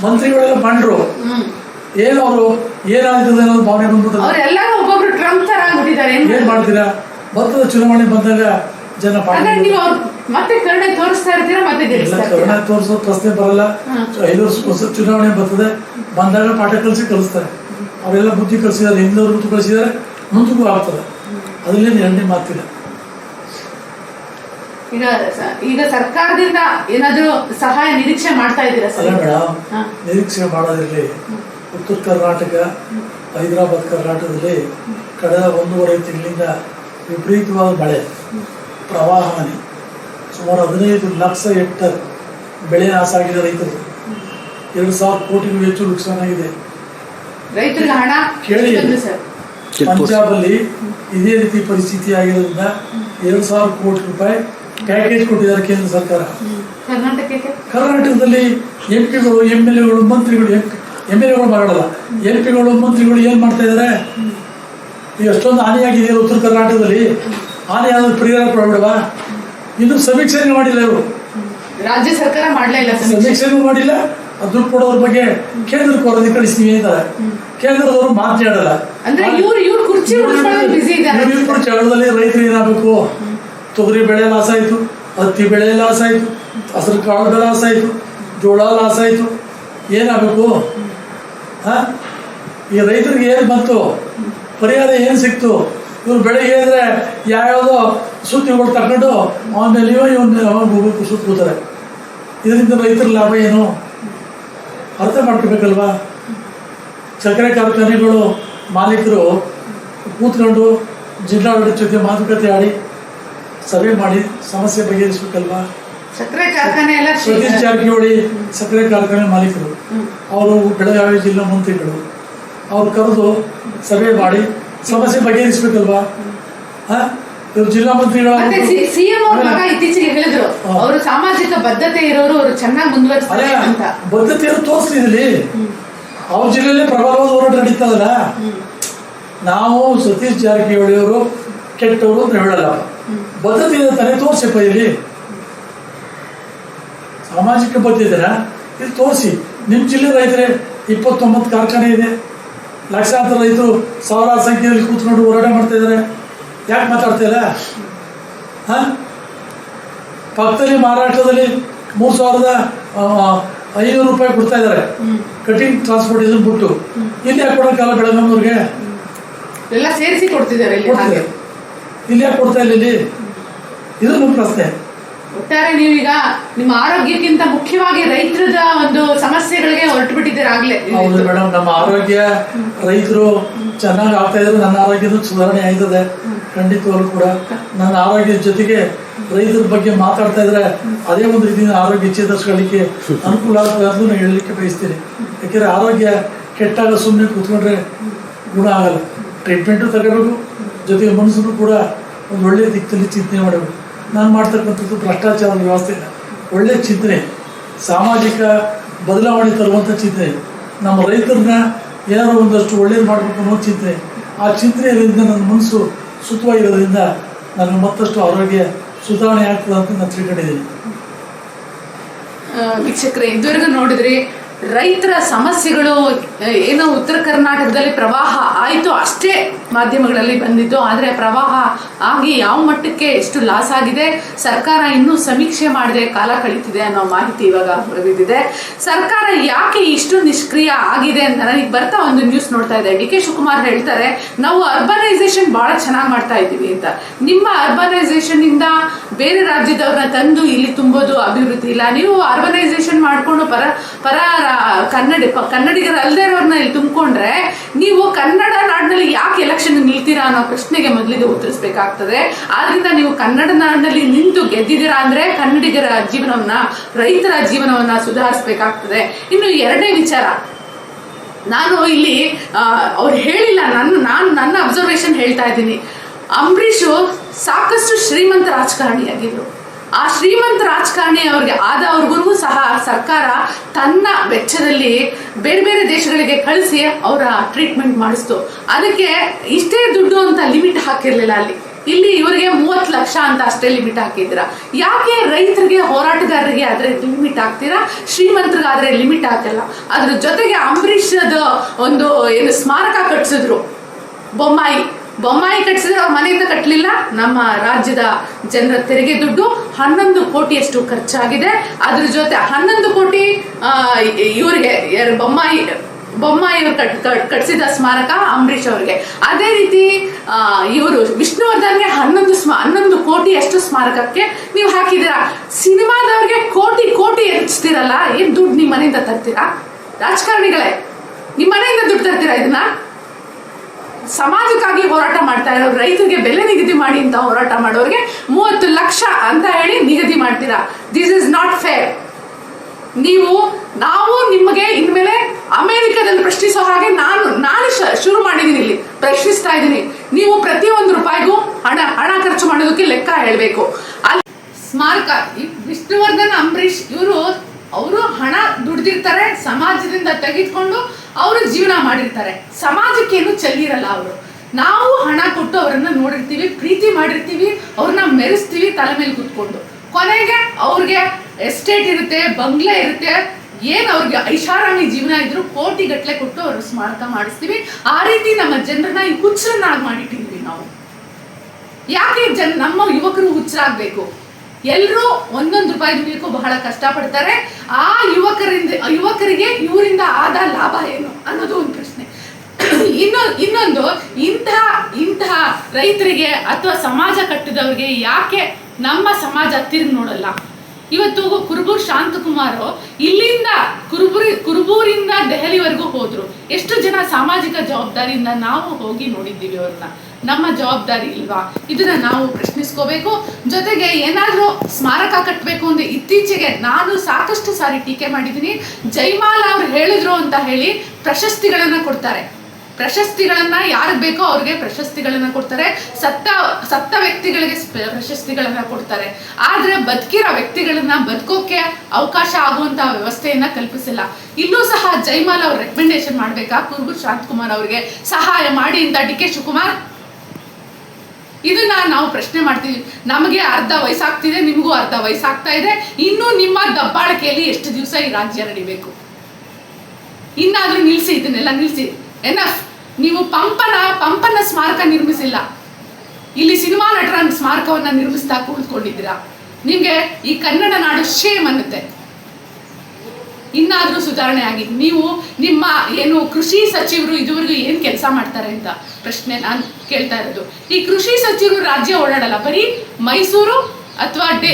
ಮಂತ್ರಿಗಳೆಲ್ಲ ಬಂಡ್ರು. ಏನವರು ಏನು ಅವರು? ಏನಾಗ್ತದೆ ಅನ್ನೋದು ಭಾವನೆ ಬಂದ್ಬಿಟ್ಟದ? ಅವ್ರೆಲ್ಲಾರು ಒಬ್ಬೊಬ್ರು ಟ್ರಂಪ್ ತರ ಆಗ್ಬಿಟ್ಟಿದ್ದಾರೆ ಏನ್ ಮಾಡ್ತೀರಾ? ಬರ್ತದ ಚುನಾವಣೆ ಬಂದಾಗ ಜನ ಮತ್ತೆ ಕರುಣೆ ತೋರಿಸ್ತಾ ಇರ್ತೀರಾ ಮತ್ತೆ ಕರುಣೆ ಇರ್ತೀರಾ? ತೋರಿಸೋ ಪ್ರಶ್ನೆ ಬರಲ್ಲ. ಐದು ವರ್ಷ ವರ್ಷ ಚುನಾವಣೆ ಬರ್ತದೆ. ಬಂದಾಗ ಪಾಠ ಕಲಿಸಿ ಕಲಿಸ್ತಾರೆ. ಅವರೆಲ್ಲ ಬುದ್ಧಿ ಕಲಿಸಿದ್ದಾರೆ ಹಿಂದವರು ಬುದ್ಧಿ ಕಲಿಸಿದ್ದಾರೆ ಮುಂದಕ್ಕೂ ಆಗ್ತದೆ. ಅದರಲ್ಲಿ ಎರಡನೇ ಮಾತಿಲ್ಲ ಈಗ ಈಗ ಸರ್ಕಾರದಿಂದ ಏನಾದ್ರೂ ಸಹಾಯ ನಿರೀಕ್ಷೆ ಮಾಡ್ತಾ ಇದ್ದೀರಾ ಸರ್? ಮೇಡಮ್ ನಿರೀಕ್ಷೆ ಮಾಡೋದಿರಲಿ. ಉತ್ತರ ಕರ್ನಾಟಕ ಹೈದರಾಬಾದ್ ಕರ್ನಾಟಕದಲ್ಲಿ ಕಳೆದ ಒಂದೂವರೆ ತಿಂಗಳಿಂದ ವಿಪರೀತವಾದ ಮಳೆ ಪ್ರವಾಹ ಹಾನಿ ಸುಮಾರು ಹದಿನೈದು ಲಕ್ಷ ಹೆಕ್ಟರ್ ಬೆಳೆ ನಾಶ ಆಗಿದೆ ರೈತರು. ಎರಡು ಸಾವಿರ ಕೋಟಿಗೂ ಹೆಚ್ಚು ನುಕ್ಸಾನ್ ಆಗಿದೆ. ಪಂಜಾಬ್ ಕೇಳಿ. ಪಂಜಾಬಲ್ಲಿ ಇದೇ ರೀತಿ ಪರಿಸ್ಥಿತಿ ಆಗಿರೋದ್ರಿಂದ ಎರಡು ಸಾವಿರ ಕೋಟಿ ರೂಪಾಯಿ ಪ್ಯಾಕೇಜ್ ಕೊಟ್ಟಿದ್ದಾರೆ ಕೇಂದ್ರ ಸರ್ಕಾರ. ಕರ್ನಾಟಕಕ್ಕೆ? ಕರ್ನಾಟಕದಲ್ಲಿ ಎಂ ಪಿಗಳು ಎಂ ಎಲ್ ಎಗಳು ಮಂತ್ರಿಗಳು ಎಂ ಎಲ್ ಎಗಳು ಬರೋಲ್ಲ. ಎಂ ಪಿಗಳು ಮಂತ್ರಿಗಳು ಏನು ಮಾಡ್ತಾ ಇದ್ದಾರೆ ಎಷ್ಟೊಂದು ಹಾನಿಯಾಗಿದೆ ಉತ್ತರ ಕರ್ನಾಟಕದಲ್ಲಿ. ಹಾನಿ ಆದ್ರೆ ಪರಿಹಾರ ಕೊಡಬೇಡವಾ? ಇನ್ನು ಸಮೀಕ್ಷೆನೂ ಮಾಡಿಲ್ಲ ಇವರು. ರಾಜ್ಯ ಸರ್ಕಾರ ಮಾಡಲೇ ಇಲ್ಲ ಸಮೀಕ್ಷೆ. ಸಮೀಕ್ಷೆನೂ ಮಾಡಿಲ್ಲ. ದುಡ್ಡು ಕೊಡೋದ್ರ ಬಗ್ಗೆ ಕೇಂದ್ರಕ್ಕೆ ವರದಿ ಕಳಿಸ್ತೀವಿ ಅಂತ. ಕೇಂದ್ರದವರು ಮಾತಾಡಲ್ಲ ಇವ್ರು ಚಳದಲ್ಲಿ ರೈತರು ಏನಾಗಬೇಕು? ತೊಗರಿ ಬೆಳೆ ಲಾಸ್ ಆಯಿತು ಹತ್ತಿ ಬೆಳೆ ಲಾಸ್ ಆಯಿತು ಹಸಿರು ಕಾಳು ಲಾಸ್ ಆಯಿತು ಜೋಳ ಲಾಸ್ ಆಯಿತು ಏನಾಗಬೇಕು? ಈ ರೈತರಿಗೆ ಏನು ಬಂತು? ಪರಿಹಾರ ಏನು ಸಿಕ್ತು? ಇವ್ರು ಬೆಳಗ್ಗೆ ಅಂದರೆ ಯಾವ್ಯಾವುದೋ ಸುದ್ದಿಗಳು ತಗೊಂಡು ಇವ ಇವನ್ನ ಸುತ್ತ ಕೂತಾರೆ. ಇದರಿಂದ ರೈತರ ಲಾಭ ಏನು? ಅರ್ಥ ಮಾಡ್ಕೋಬೇಕಲ್ವಾ? ಸಕ್ಕರೆ ಕಾರ್ಖಾನೆಗಳು ಮಾಲೀಕರು ಕೂತ್ಕೊಂಡು ಜಿಲ್ಲಾಡಳಿತ ಜೊತೆ ಮಾತುಕತೆ ಆಡಿ ಸಭೆ ಮಾಡಿ, ಸಮಸ್ಯೆ ಬಗೆಹರಿಸ್ಬೇಕಲ್ವಾ? ಸಕ್ಕರೆ ಕಾರ್ಖಾನೆ ಎಲ್ಲ ಸತೀಶ್ ಜಾರಕಿಹೊಳಿ ಸಕ್ಕರೆ ಕಾರ್ಖಾನೆ ಮಾಲೀಕರು ಅವರು ಬೆಳಗಾವಿ ಜಿಲ್ಲಾ ಮಂತ್ರಿಗಳು. ಅವ್ರು ಕರೆದು ಸಭೆ ಮಾಡಿ ಸಮಸ್ಯೆ ಬಗೆಹರಿಸ್ಬೇಕಲ್ವಾ? ಜಿಲ್ಲಾ ಮಂತ್ರಿಗಳ ಸಿಎಂ ಅವ್ರ ಮಗ ಇತ್ತೀಚೆಗೆ ಹೇಳಿದ್ರು. ಅವರು ಸಾಮಾಜಿಕ ಬದ್ಧತೆ ಇರೋರು ಅವರು ಚೆನ್ನಾಗಿ ಮುಂದುವರಿಸ್ತಾರೆ ಅಂತ. ಬದ್ಧತೆಯನ್ನು ತೋರಿಸ್ತಿದ್ಲಿ ಅವ್ರ ಜಿಲ್ಲೆಯಲ್ಲಿ ಪ್ರಬಲವಾದ ಹೋರಾಟ ನಡೀತದಲ್ಲ? ನಾವು ಸತೀಶ್ ಜಾರಕಿಹೊಳಿ ಅವರು ಕೆಟ್ಟವರು ಅಂತ ಹೇಳಲ್ಲ. ಬದ್ಧತೆ ತಾನೇ ತೋರಿಸಪ್ಪ ಇಲ್ಲಿ. ಸಾಮಾಜಿಕ ಬದ್ಧತೆನ ಇದು ತೋರಿಸಿ ನಿಮ್ಮ ಜಿಲ್ಲೆ ರೈತರೆ ಇಪ್ಪತ್ತೊಂಬತ್ತು ಕಾರ್ಖಾನೆ ಇದೆ. ಲಕ್ಷಾಂತರ ರೈತರು ಸಾವಿರಾರು ಸಂಖ್ಯೆಯಲ್ಲಿ ಕೂತ್ಕೊಂಡು ಹೋರಾಟ ಮಾಡ್ತಾ ಇದ್ದಾರೆ. ಯಾಕೆ ಮಾತಾಡ್ತಾ ಇಲ್ಲ? ಹಾಂ? ಪಕ್ಕದಲ್ಲಿ ಮಹಾರಾಷ್ಟ್ರದಲ್ಲಿ ಮೂರು ಸಾವಿರದ ಐನೂರು ರೂಪಾಯಿ ಕೊಡ್ತಾ ಇದ್ದಾರೆ. ಕಟಿಂಗ್ ಟ್ರಾನ್ಸ್ಪೋರ್ಟೇಷನ್ ಬಿಟ್ಟು. ಇಲ್ಲಿ ಯಾಕೆ ಕೊಡೋಕ್ಕಲ್ಲ ಬೆಳಗಾವಿಯವ್ರಿಗೆ? ಎಲ್ಲ ಸೇರಿಸಿ ಕೊಡ್ತಿದ್ದಾರೆ ಇಲ್ಲಿ ಯಾಕೆ ಕೊಡ್ತಾ ಇಲ್ಲ ಇಲ್ಲಿ? ಇದು ನಮ್ಮ ಪ್ರಶ್ನೆ. ಒಟ್ಟಾರೆ ನೀವೀಗ ನಿಮ್ಮ ಆರೋಗ್ಯಕ್ಕಿಂತ ಮುಖ್ಯವಾಗಿ ರೈತರದ ಒಂದು ಸಮಸ್ಯೆಗಳಿಗೆ ಹೊರಟು ಬಿಟ್ಟಿದ್ದೀರಾಗ್ಲೇ ಹೌದು ಮೇಡಮ್ ನಮ್ಮ ಆರೋಗ್ಯ ರೈತರು ಚೆನ್ನಾಗಿ ಆಗ್ತಾ ಇದ್ರೆ, ನನ್ನ ಆರೋಗ್ಯದ ಸುಧಾರಣೆ ಆಯ್ತದೆ ಖಂಡಿತವಾಗ್ಲೂ ಕೂಡ ನನ್ನ ಆರೋಗ್ಯದ ಜೊತೆಗೆ ರೈತರ ಬಗ್ಗೆ ಮಾತಾಡ್ತಾ ಇದ್ರೆ ಅದೇ ಒಂದು ರೀತಿಯಿಂದ ಆರೋಗ್ಯ ಚೇತರಿಸ್ಕೊಳ್ಳಿಕ್ಕೆ ಅನುಕೂಲ ಆಗ್ತದೆ ನಾನು ಹೇಳಲಿಕ್ಕೆ ಬಯಸ್ತೀನಿ. ಯಾಕೆಂದ್ರೆ ಆರೋಗ್ಯ ಕೆಟ್ಟಾಗ ಸುಮ್ಮನೆ ಕೂತ್ಕೊಂಡ್ರೆ ಗುಣ ಆಗಲ್ಲ. ಟ್ರೀಟ್ಮೆಂಟು ತಗೋಬೇಕು, ಜೊತೆಗೆ ಮನಸ್ಸನ್ನು ಕೂಡ ಒಂದು ಒಳ್ಳೆಯ ದಿಕ್ಕಲ್ಲಿ ಚಿಂತನೆ ಮಾಡಬೇಕು. ನಾನು ಮಾಡ್ತಕ್ಕಂಥದ್ದು ಭ್ರಷ್ಟಾಚಾರದ ವ್ಯವಸ್ಥೆ ಒಳ್ಳೆಯ ಚಿಂತನೆ. ಸಾಮಾಜಿಕ ಬದಲಾವಣೆ ತರುವಂಥ ಚಿಂತನೆ. ನಮ್ಮ ರೈತರನ್ನ ಏನಾದರೂ ಒಂದಷ್ಟು ಒಳ್ಳೇದು ಮಾಡಬೇಕು ಅನ್ನೋ ಚಿಂತನೆ. ಆ ಚಿಂತನೆಯಿಂದ ನನ್ನ ಮನಸ್ಸು ಸುಖವಾಗಿರೋದ್ರಿಂದ ನನಗೆ ಮತ್ತಷ್ಟು ಆರೋಗ್ಯ ಸುಧಾರಣೆ ಆಗ್ತದೆ ಅಂತ ನಾನು ತಿಳ್ಕೊಂಡಿದ್ದೀನಿ. ವೀಕ್ಷಕರೇ, ಇದುವರೆಗೂ ನೋಡಿದ್ರಿ ರೈತರ ಸಮಸ್ಯೆಗಳು ಏನೋ ಉತ್ತರ ಕರ್ನಾಟಕದಲ್ಲಿ ಪ್ರವಾಹ ಆಯಿತು ಅಷ್ಟೇ ಮಾಧ್ಯಮಗಳಲ್ಲಿ ಬಂದಿತ್ತು. ಆದರೆ ಪ್ರವಾಹ ಆಗಿ ಯಾವ ಮಟ್ಟಕ್ಕೆ ಎಷ್ಟು ಲಾಸ್ ಆಗಿದೆ? ಸರ್ಕಾರ ಇನ್ನೂ ಸಮೀಕ್ಷೆ ಮಾಡದೆ ಕಾಲ ಕಳೀತಿದೆ ಅನ್ನೋ ಮಾಹಿತಿ ಇವಾಗ ಹೊರಬಿದ್ದಿದೆ. ಸರ್ಕಾರ ಯಾಕೆ ಇಷ್ಟು ನಿಷ್ಕ್ರಿಯ ಆಗಿದೆ ಅಂತ ನನಗೆ ಬರ್ತಾ ಒಂದು ನ್ಯೂಸ್ ನೋಡ್ತಾ ಇದೆ. ಡಿ ಕೆ ಶಿವಕುಮಾರ್ ಹೇಳ್ತಾರೆ, ನಾವು ಅರ್ಬನೈಸೇಷನ್ ಬಹಳ ಚೆನ್ನಾಗಿ ಮಾಡ್ತಾ ಇದ್ದೀವಿ ಅಂತ. ನಿಮ್ಮ ಅರ್ಬನೈಸೇಷನ್ ಇಂದ ಬೇರೆ ರಾಜ್ಯದವ್ರನ್ನ ತಂದು ಇಲ್ಲಿ ತುಂಬೋದು ಅಭಿವೃದ್ಧಿ ಇಲ್ಲ. ನೀವು ಅರ್ಬನೈಸೇಷನ್ ಮಾಡಿಕೊಂಡು ಪರ ಪರ ಕನ್ನಡಿ ಪ- ಕನ್ನಡಿಗರ ಅಲ್ಲದೆ ಇರೋರ್ನ ಇಲ್ಲಿ ತುಂಬಿಕೊಂಡ್ರೆ ನೀವು ಕನ್ನಡ ನಾಡಿನಲ್ಲಿ ಯಾಕೆ ಎಲೆಕ್ಷನ್ ನಿಲ್ತೀರಾ ಅನ್ನೋ ಪ್ರಶ್ನೆಗೆ ಮೊದಲಿಗೆ ಉತ್ತರಿಸಬೇಕಾಗ್ತದೆ. ಆದ್ರಿಂದ ನೀವು ಕನ್ನಡ ನಾಡಿನಲ್ಲಿ ನಿಂತು ಗೆದ್ದಿದ್ದೀರಾ ಅಂದ್ರೆ ಕನ್ನಡಿಗರ ಜೀವನವನ್ನ, ರೈತರ ಜೀವನವನ್ನ ಸುಧಾರಿಸಬೇಕಾಗ್ತದೆ. ಇನ್ನು ಎರಡನೇ ವಿಚಾರ. ನಾನು ಇಲ್ಲಿ ಅವ್ರು ಹೇಳಿಲ್ಲ, ನನ್ನ, ನಾನು ನನ್ನ ಅಬ್ಸರ್ವೇಷನ್ ಹೇಳ್ತಾ ಇದ್ದೀನಿ. ಅಂಬರೀಷು ಸಾಕಷ್ಟು ಶ್ರೀಮಂತ ರಾಜಕಾರಣಿಯಾಗಿದ್ರು. ಆ ಶ್ರೀಮಂತ ರಾಜಕಾರಣಿ ಅವ್ರಿಗೆ ಆದವ್ರಿಗೂ ಸಹ ಸರ್ಕಾರ ತನ್ನ ವೆಚ್ಚದಲ್ಲಿ ಬೇರೆ ಬೇರೆ ದೇಶಗಳಿಗೆ ಕಳಿಸಿ ಅವರ ಟ್ರೀಟ್ಮೆಂಟ್ ಮಾಡಿಸ್ತು. ಅದಕ್ಕೆ ಇಷ್ಟೇ ದುಡ್ಡು ಅಂತ ಲಿಮಿಟ್ ಹಾಕಿರ್ಲಿಲ್ಲ ಅಲ್ಲಿ. ಇಲ್ಲಿ ಇವರಿಗೆ ಮೂವತ್ತು ಲಕ್ಷ ಅಂತ ಅಷ್ಟೇ ಲಿಮಿಟ್ ಹಾಕಿದ್ದೀರಾ. ಯಾಕೆ ರೈತರಿಗೆ, ಹೋರಾಟಗಾರರಿಗೆ ಆದ್ರೆ ಲಿಮಿಟ್ ಹಾಕ್ತೀರಾ? ಶ್ರೀಮಂತರಿಗಾದ್ರೆ ಲಿಮಿಟ್ ಹಾಕಲ್ಲ. ಅದ್ರ ಜೊತೆಗೆ ಅಂಬರೀಷದ ಒಂದು ಏನು ಸ್ಮಾರಕ ಕಟ್ಸಿದ್ರು. ಬೊಮ್ಮಾಯಿ. ಬೊಮ್ಮಾಯಿ ಕಟ್ಟಿಸಿದ್ರೆ ಅವ್ರ ಮನೆಯಿಂದ ಕಟ್ಟಲಿಲ್ಲ ನಮ್ಮ ರಾಜ್ಯದ ಜನರ ತೆರಿಗೆ ದುಡ್ಡು ಹನ್ನೊಂದು ಕೋಟಿಯಷ್ಟು ಖರ್ಚಾಗಿದೆ. ಅದ್ರ ಜೊತೆ ಹನ್ನೊಂದು ಕೋಟಿ ಇವರಿಗೆ ಬೊಮ್ಮಾಯಿ ಬೊಮ್ಮಾಯಿ ಇವರು ಕಟ್, ಕಟ್- ಕಟ್ಸಿದ ಸ್ಮಾರಕ ಅಂಬರೀಷ್ ಅವರಿಗೆ. ಅದೇ ರೀತಿ ಇವರು ವಿಷ್ಣುವರ್ಧನ್ಗೆ ಹನ್ನೊಂದು ಸ್ಮ, ಹನ್ನೊಂದು ಕೋಟಿ ಅಷ್ಟು ಸ್ಮಾರಕಕ್ಕೆ ನೀವು ಹಾಕಿದ್ದೀರಾ? ಸಿನಿಮಾದವ್ರಿಗೆ ಕೋಟಿ ಕೋಟಿ ಹೆಚ್ಚಿರಲ್ಲ ಏನ್ ದುಡ್ಡು ನಿಮ್ಮ ಮನೆಯಿಂದ ತರ್ತೀರಾ? ರಾಜಕಾರಣಿಗಳೇ ನಿಮ್ಮ ಮನೆಯಿಂದ ದುಡ್ಡು ತರ್ತೀರಾ ಇದನ್ನ? ಸಮಾಜಕ್ಕಾಗಿ ಹೋರಾಟ ಮಾಡ್ತಾ ಇರೋ ರೈತರಿಗೆ ಬೆಲೆ ನಿಗದಿ ಮಾಡಿ ಅಂತ ಹೋರಾಟ ಮಾಡೋರಿಗೆ ಮೂವತ್ತು ಲಕ್ಷ ಅಂತ ಹೇಳಿ ನಿಗದಿ ಮಾಡ್ತೀರಾ? ದಿಸ್ ಇಸ್ ನಾಟ್ ಫೇರ್ ನೀವು, ನಾವು ನಿಮಗೆ ಇನ್ಮೇಲೆ ಅಮೆರಿಕದಲ್ಲಿ ಪ್ರಶ್ನಿಸೋ ಹಾಗೆ ನಾನು ನಾನು ಶುರು ಮಾಡಿದ್ದೀನಿ ಇಲ್ಲಿ. ಪ್ರಶ್ನಿಸ್ತಾ ಇದ್ದೀನಿ ನೀವು ಪ್ರತಿಯೊಂದು ರೂಪಾಯಿಗೂ ಹಣ ಹಣ ಖರ್ಚು ಮಾಡೋದಕ್ಕೆ ಲೆಕ್ಕ ಹೇಳಬೇಕು. ಅಲ್ಲಿ ಸ್ಮಾರಕ ವಿಷ್ಣುವರ್ಧನ್ ಅಂಬರೀಶ್ ಇವರು ಅವರು ಹಣ ದುಡ್ದಿರ್ತಾರೆ, ಸಮಾಜದಿಂದ ತೆಗೆದುಕೊಂಡು ಅವರು ಜೀವನ ಮಾಡಿರ್ತಾರೆ. ಸಮಾಜಕ್ಕೇನು ಚೆಲ್ಲಿರಲ್ಲ ಅವರು. ನಾವು ಹಣ ಕೊಟ್ಟು ಅವರನ್ನ ನೋಡಿರ್ತೀವಿ, ಪ್ರೀತಿ ಮಾಡಿರ್ತೀವಿ, ಅವ್ರನ್ನ ಮೆರೆಸ್ತೀವಿ ತಲೆ ಮೇಲೆ ಕೂತ್ಕೊಂಡು. ಕೊನೆಗೆ ಅವ್ರಿಗೆ ಎಸ್ಟೇಟ್ ಇರುತ್ತೆ, ಬಂಗ್ಲೆ ಇರುತ್ತೆ, ಏನು ಅವ್ರಿಗೆ ಐಷಾರಾಮಿ ಜೀವನ ಇದ್ರು ಕೋಟಿ ಗಟ್ಟಲೆ ಕೊಟ್ಟು ಅವ್ರ ಸ್ಮಾರಕ ಮಾಡಿಸ್ತೀವಿ. ಆ ರೀತಿ ನಮ್ಮ ಜನರನ್ನ ಈ ಹುಚ್ಚರನ್ನಾಗಿ ಮಾಡಿಟ್ಟಿದ್ವಿ ನಾವು. ಯಾಕೆ ಜನ್ ನಮ್ಮ ಯುವಕರು ಹುಚ್ಚರಾಗಬೇಕು? ಎಲ್ಲರೂ ಒಂದೊಂದು ರೂಪಾಯಿ ದುಡಿಯೋಕ್ಕೂ ಬಹಳ ಕಷ್ಟಪಡ್ತಾರೆ. ಆ ಯುವಕರಿಂದ, ಯುವಕರಿಗೆ ಇವರಿಂದ ಆದ ಲಾಭ ಏನು ಅನ್ನೋದು ಒಂದು ಪ್ರಶ್ನೆ. ಇನ್ನೊ, ಇನ್ನೊಂದು ಇಂತಹ ಇಂತಹ ರೈತರಿಗೆ ಅಥವಾ ಸಮಾಜ ಕಟ್ಟಿದವ್ರಿಗೆ ಯಾಕೆ ನಮ್ಮ ಸಮಾಜ ತಿರುಗಿ ನೋಡಲ್ಲ? ಇವತ್ತು ಕುರುಬೂರ್ ಶಾಂತಕುಮಾರ್ ಇಲ್ಲಿಂದ ಕುರುಬುರಿ, ಕುರುಬೂರಿಂದ ದೆಹಲಿವರೆಗೂ ಹೋದ್ರು. ಎಷ್ಟು ಜನ ಸಾಮಾಜಿಕ ಜವಾಬ್ದಾರಿಯಿಂದ ನಾವು ಹೋಗಿ ನೋಡಿದ್ದೀವಿ ಅವ್ರನ್ನ. ನಮ್ಮ ಜವಾಬ್ದಾರಿ ಇಲ್ವಾ? ಇದನ್ನ ನಾವು ಪ್ರಶ್ನಿಸ್ಕೋಬೇಕು. ಜೊತೆಗೆ ಏನಾದ್ರೂ ಸ್ಮಾರಕ ಕಟ್ಟಬೇಕು ಅಂದ್ರೆ ಇತ್ತೀಚೆಗೆ ನಾನು ಸಾಕಷ್ಟು ಸಾರಿ ಟೀಕೆ ಮಾಡಿದ್ದೀನಿ. ಜೈಮಾಲ ಅವ್ರು ಹೇಳಿದ್ರು ಅಂತ ಹೇಳಿ ಪ್ರಶಸ್ತಿಗಳನ್ನ ಕೊಡ್ತಾರೆ. ಪ್ರಶಸ್ತಿಗಳನ್ನ ಯಾರಿಗೆ ಬೇಕೋ ಅವ್ರಿಗೆ ಪ್ರಶಸ್ತಿಗಳನ್ನ ಕೊಡ್ತಾರೆ. ಸತ್ತ ಸತ್ತ ವ್ಯಕ್ತಿಗಳಿಗೆ ಪ್ರಶಸ್ತಿಗಳನ್ನ ಕೊಡ್ತಾರೆ. ಆದ್ರೆ ಬದುಕಿರೋ ವ್ಯಕ್ತಿಗಳನ್ನ ಬದುಕೋಕೆ ಅವಕಾಶ ಆಗುವಂತಹ ವ್ಯವಸ್ಥೆಯನ್ನ ಕಲ್ಪಿಸಿಲ್ಲ. ಇಲ್ಲೂ ಸಹ ಜೈಮಾಲ್ ಅವ್ರು ರೆಕಮೆಂಡೇಶನ್ ಮಾಡ್ಬೇಕಾ? ಕುರ್ಗು ಶಾಂತಕುಮಾರ್ ಅವ್ರಿಗೆ ಸಹಾಯ ಮಾಡಿ ಅಂತ ಡಿ ಕೆ ಶಿವಕುಮಾರ್ ಇದನ್ನ ನಾವು ಪ್ರಶ್ನೆ ಮಾಡ್ತೀವಿ. ನಮಗೆ ಅರ್ಧ ವಯಸ್ಸಾಗ್ತಿದೆ, ನಿಮಗೂ ಅರ್ಧ ವಯಸ್ಸಾಗ್ತಾ ಇದೆ. ಇನ್ನೂ ನಿಮ್ಮ ದಬ್ಬಾಳಿಕೆಯಲ್ಲಿ ಎಷ್ಟು ದಿವಸ ಈ ರಾಜ್ಯ ನಡಿಬೇಕು? ಇನ್ನಾದ್ರೂ ನಿಲ್ಸಿ, ಇದನ್ನೆಲ್ಲ ನಿಲ್ಸಿ. ಎನಫ್ ನೀವು ಪಂಪನ ಪಂಪನ ಸ್ಮಾರಕ ನಿರ್ಮಿಸಿಲ್ಲ. ಇಲ್ಲಿ ಸಿನಿಮಾ ನಟರ ಸ್ಮಾರಕವನ್ನ ನಿರ್ಮಿಸ್ತಾ ಕುಳಿತುಕೊಂಡಿದ್ದೀರಾ ನಿಮ್ಗೆ ಈ ಕನ್ನಡ ನಾಡು ಶೇಮ್ ಅನ್ನುತ್ತೆ. ಇನ್ನಾದರೂ ಸುಧಾರಣೆ ಆಗಿ ನೀವು ನಿಮ್ಮ ಏನು ಕೃಷಿ ಸಚಿವರು ಇದುವರೆಗೂ ಏನು ಕೆಲಸ ಮಾಡ್ತಾರೆ ಅಂತ ಪ್ರಶ್ನೆ ನಾನು ಕೇಳ್ತಾ ಇರೋದು. ಈ ಕೃಷಿ ಸಚಿವರು ರಾಜ್ಯ ಓಡಾಡಲ್ಲ, ಬರೀ ಮೈಸೂರು ಅಥವಾ ಡೆ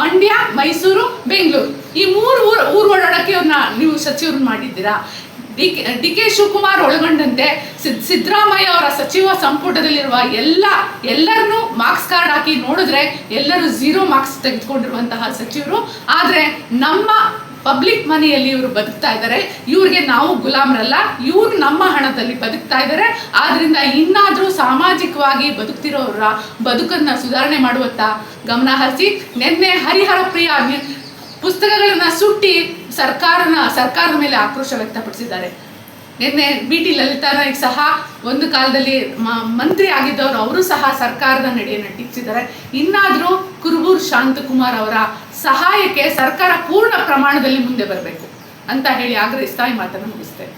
ಮಂಡ್ಯ, ಮೈಸೂರು, ಬೆಂಗಳೂರು. ಈ ಮೂರು ಊರು ಊರು ಓಡಾಡೋಕ್ಕೆ ಅವ್ರನ್ನ ನೀವು ಸಚಿವರು ಮಾಡಿದ್ದೀರಾ? D K D K Shivakumar ಒಳಗೊಂಡಂತೆ ಸಿದ್ ಸಿದ್ದರಾಮಯ್ಯ ಅವರ ಸಚಿವ ಸಂಪುಟದಲ್ಲಿರುವ ಎಲ್ಲ, ಎಲ್ಲರನ್ನೂ ಮಾರ್ಕ್ಸ್ ಕಾರ್ಡ್ ಹಾಕಿ ನೋಡಿದ್ರೆ ಎಲ್ಲರೂ ಝೀರೋ ಮಾರ್ಕ್ಸ್ ತೆಗೆದುಕೊಂಡಿರುವಂತಹ ಸಚಿವರು. ಆದರೆ ನಮ್ಮ ಪಬ್ಲಿಕ್ ಮನೆಯಲ್ಲಿ ಇವರು ಬದುಕ್ತಾ ಇದ್ದಾರೆ ಇವ್ರಿಗೆ ನಾವು ಗುಲಾಮರಲ್ಲ. ಇವ್ರು ನಮ್ಮ ಹಣದಲ್ಲಿ ಬದುಕ್ತಾ ಇದ್ದಾರೆ ಆದ್ರಿಂದ ಇನ್ನಾದರೂ ಸಾಮಾಜಿಕವಾಗಿ ಬದುಕ್ತಿರೋರ ಬದುಕನ್ನ ಸುಧಾರಣೆ ಮಾಡುವತ್ತ ಗಮನ ಹರಿಸಿ, ನಿನ್ನೆ ಹರಿಹರ ಪ್ರಿಯ ಪುಸ್ತಕಗಳನ್ನ ಸುಟ್ಟಿ ಸರ್ಕಾರನ ಸರ್ಕಾರದ ಮೇಲೆ ಆಕ್ರೋಶ ವ್ಯಕ್ತಪಡಿಸಿದ್ದಾರೆ. ನಿನ್ನೆ ಬಿ ಟಿ ಲಲಿತಾ ನಾಯ್ಕ್ ಸಹ ಒಂದು ಕಾಲದಲ್ಲಿ ಮಂತ್ರಿ ಆಗಿದ್ದವರು, ಅವರು ಸಹ ಸರ್ಕಾರದ ನಡೆಯನ್ನು ಟಿಪ್ಸಿದ್ದಾರೆ ಇನ್ನಾದರೂ ಕುರುಬೂರ್ ಶಾಂತಕುಮಾರ್ ಅವರ ಸಹಾಯಕ್ಕೆ ಸರ್ಕಾರ ಪೂರ್ಣ ಪ್ರಮಾಣದಲ್ಲಿ ಮುಂದೆ ಬರಬೇಕು ಅಂತ ಹೇಳಿ ಆಗ್ರಹಿಸ್ತಾ ಈ ಮಾತನ್ನು ಮುಗಿಸ್ತೇನೆ.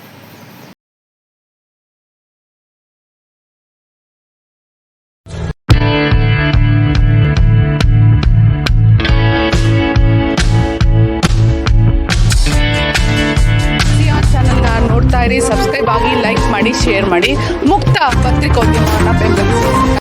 ಶೇರ್ ಮಾಡಿ ಮುಕ್ತ ಪತ್ರಿಕೋದ್ಯಮ.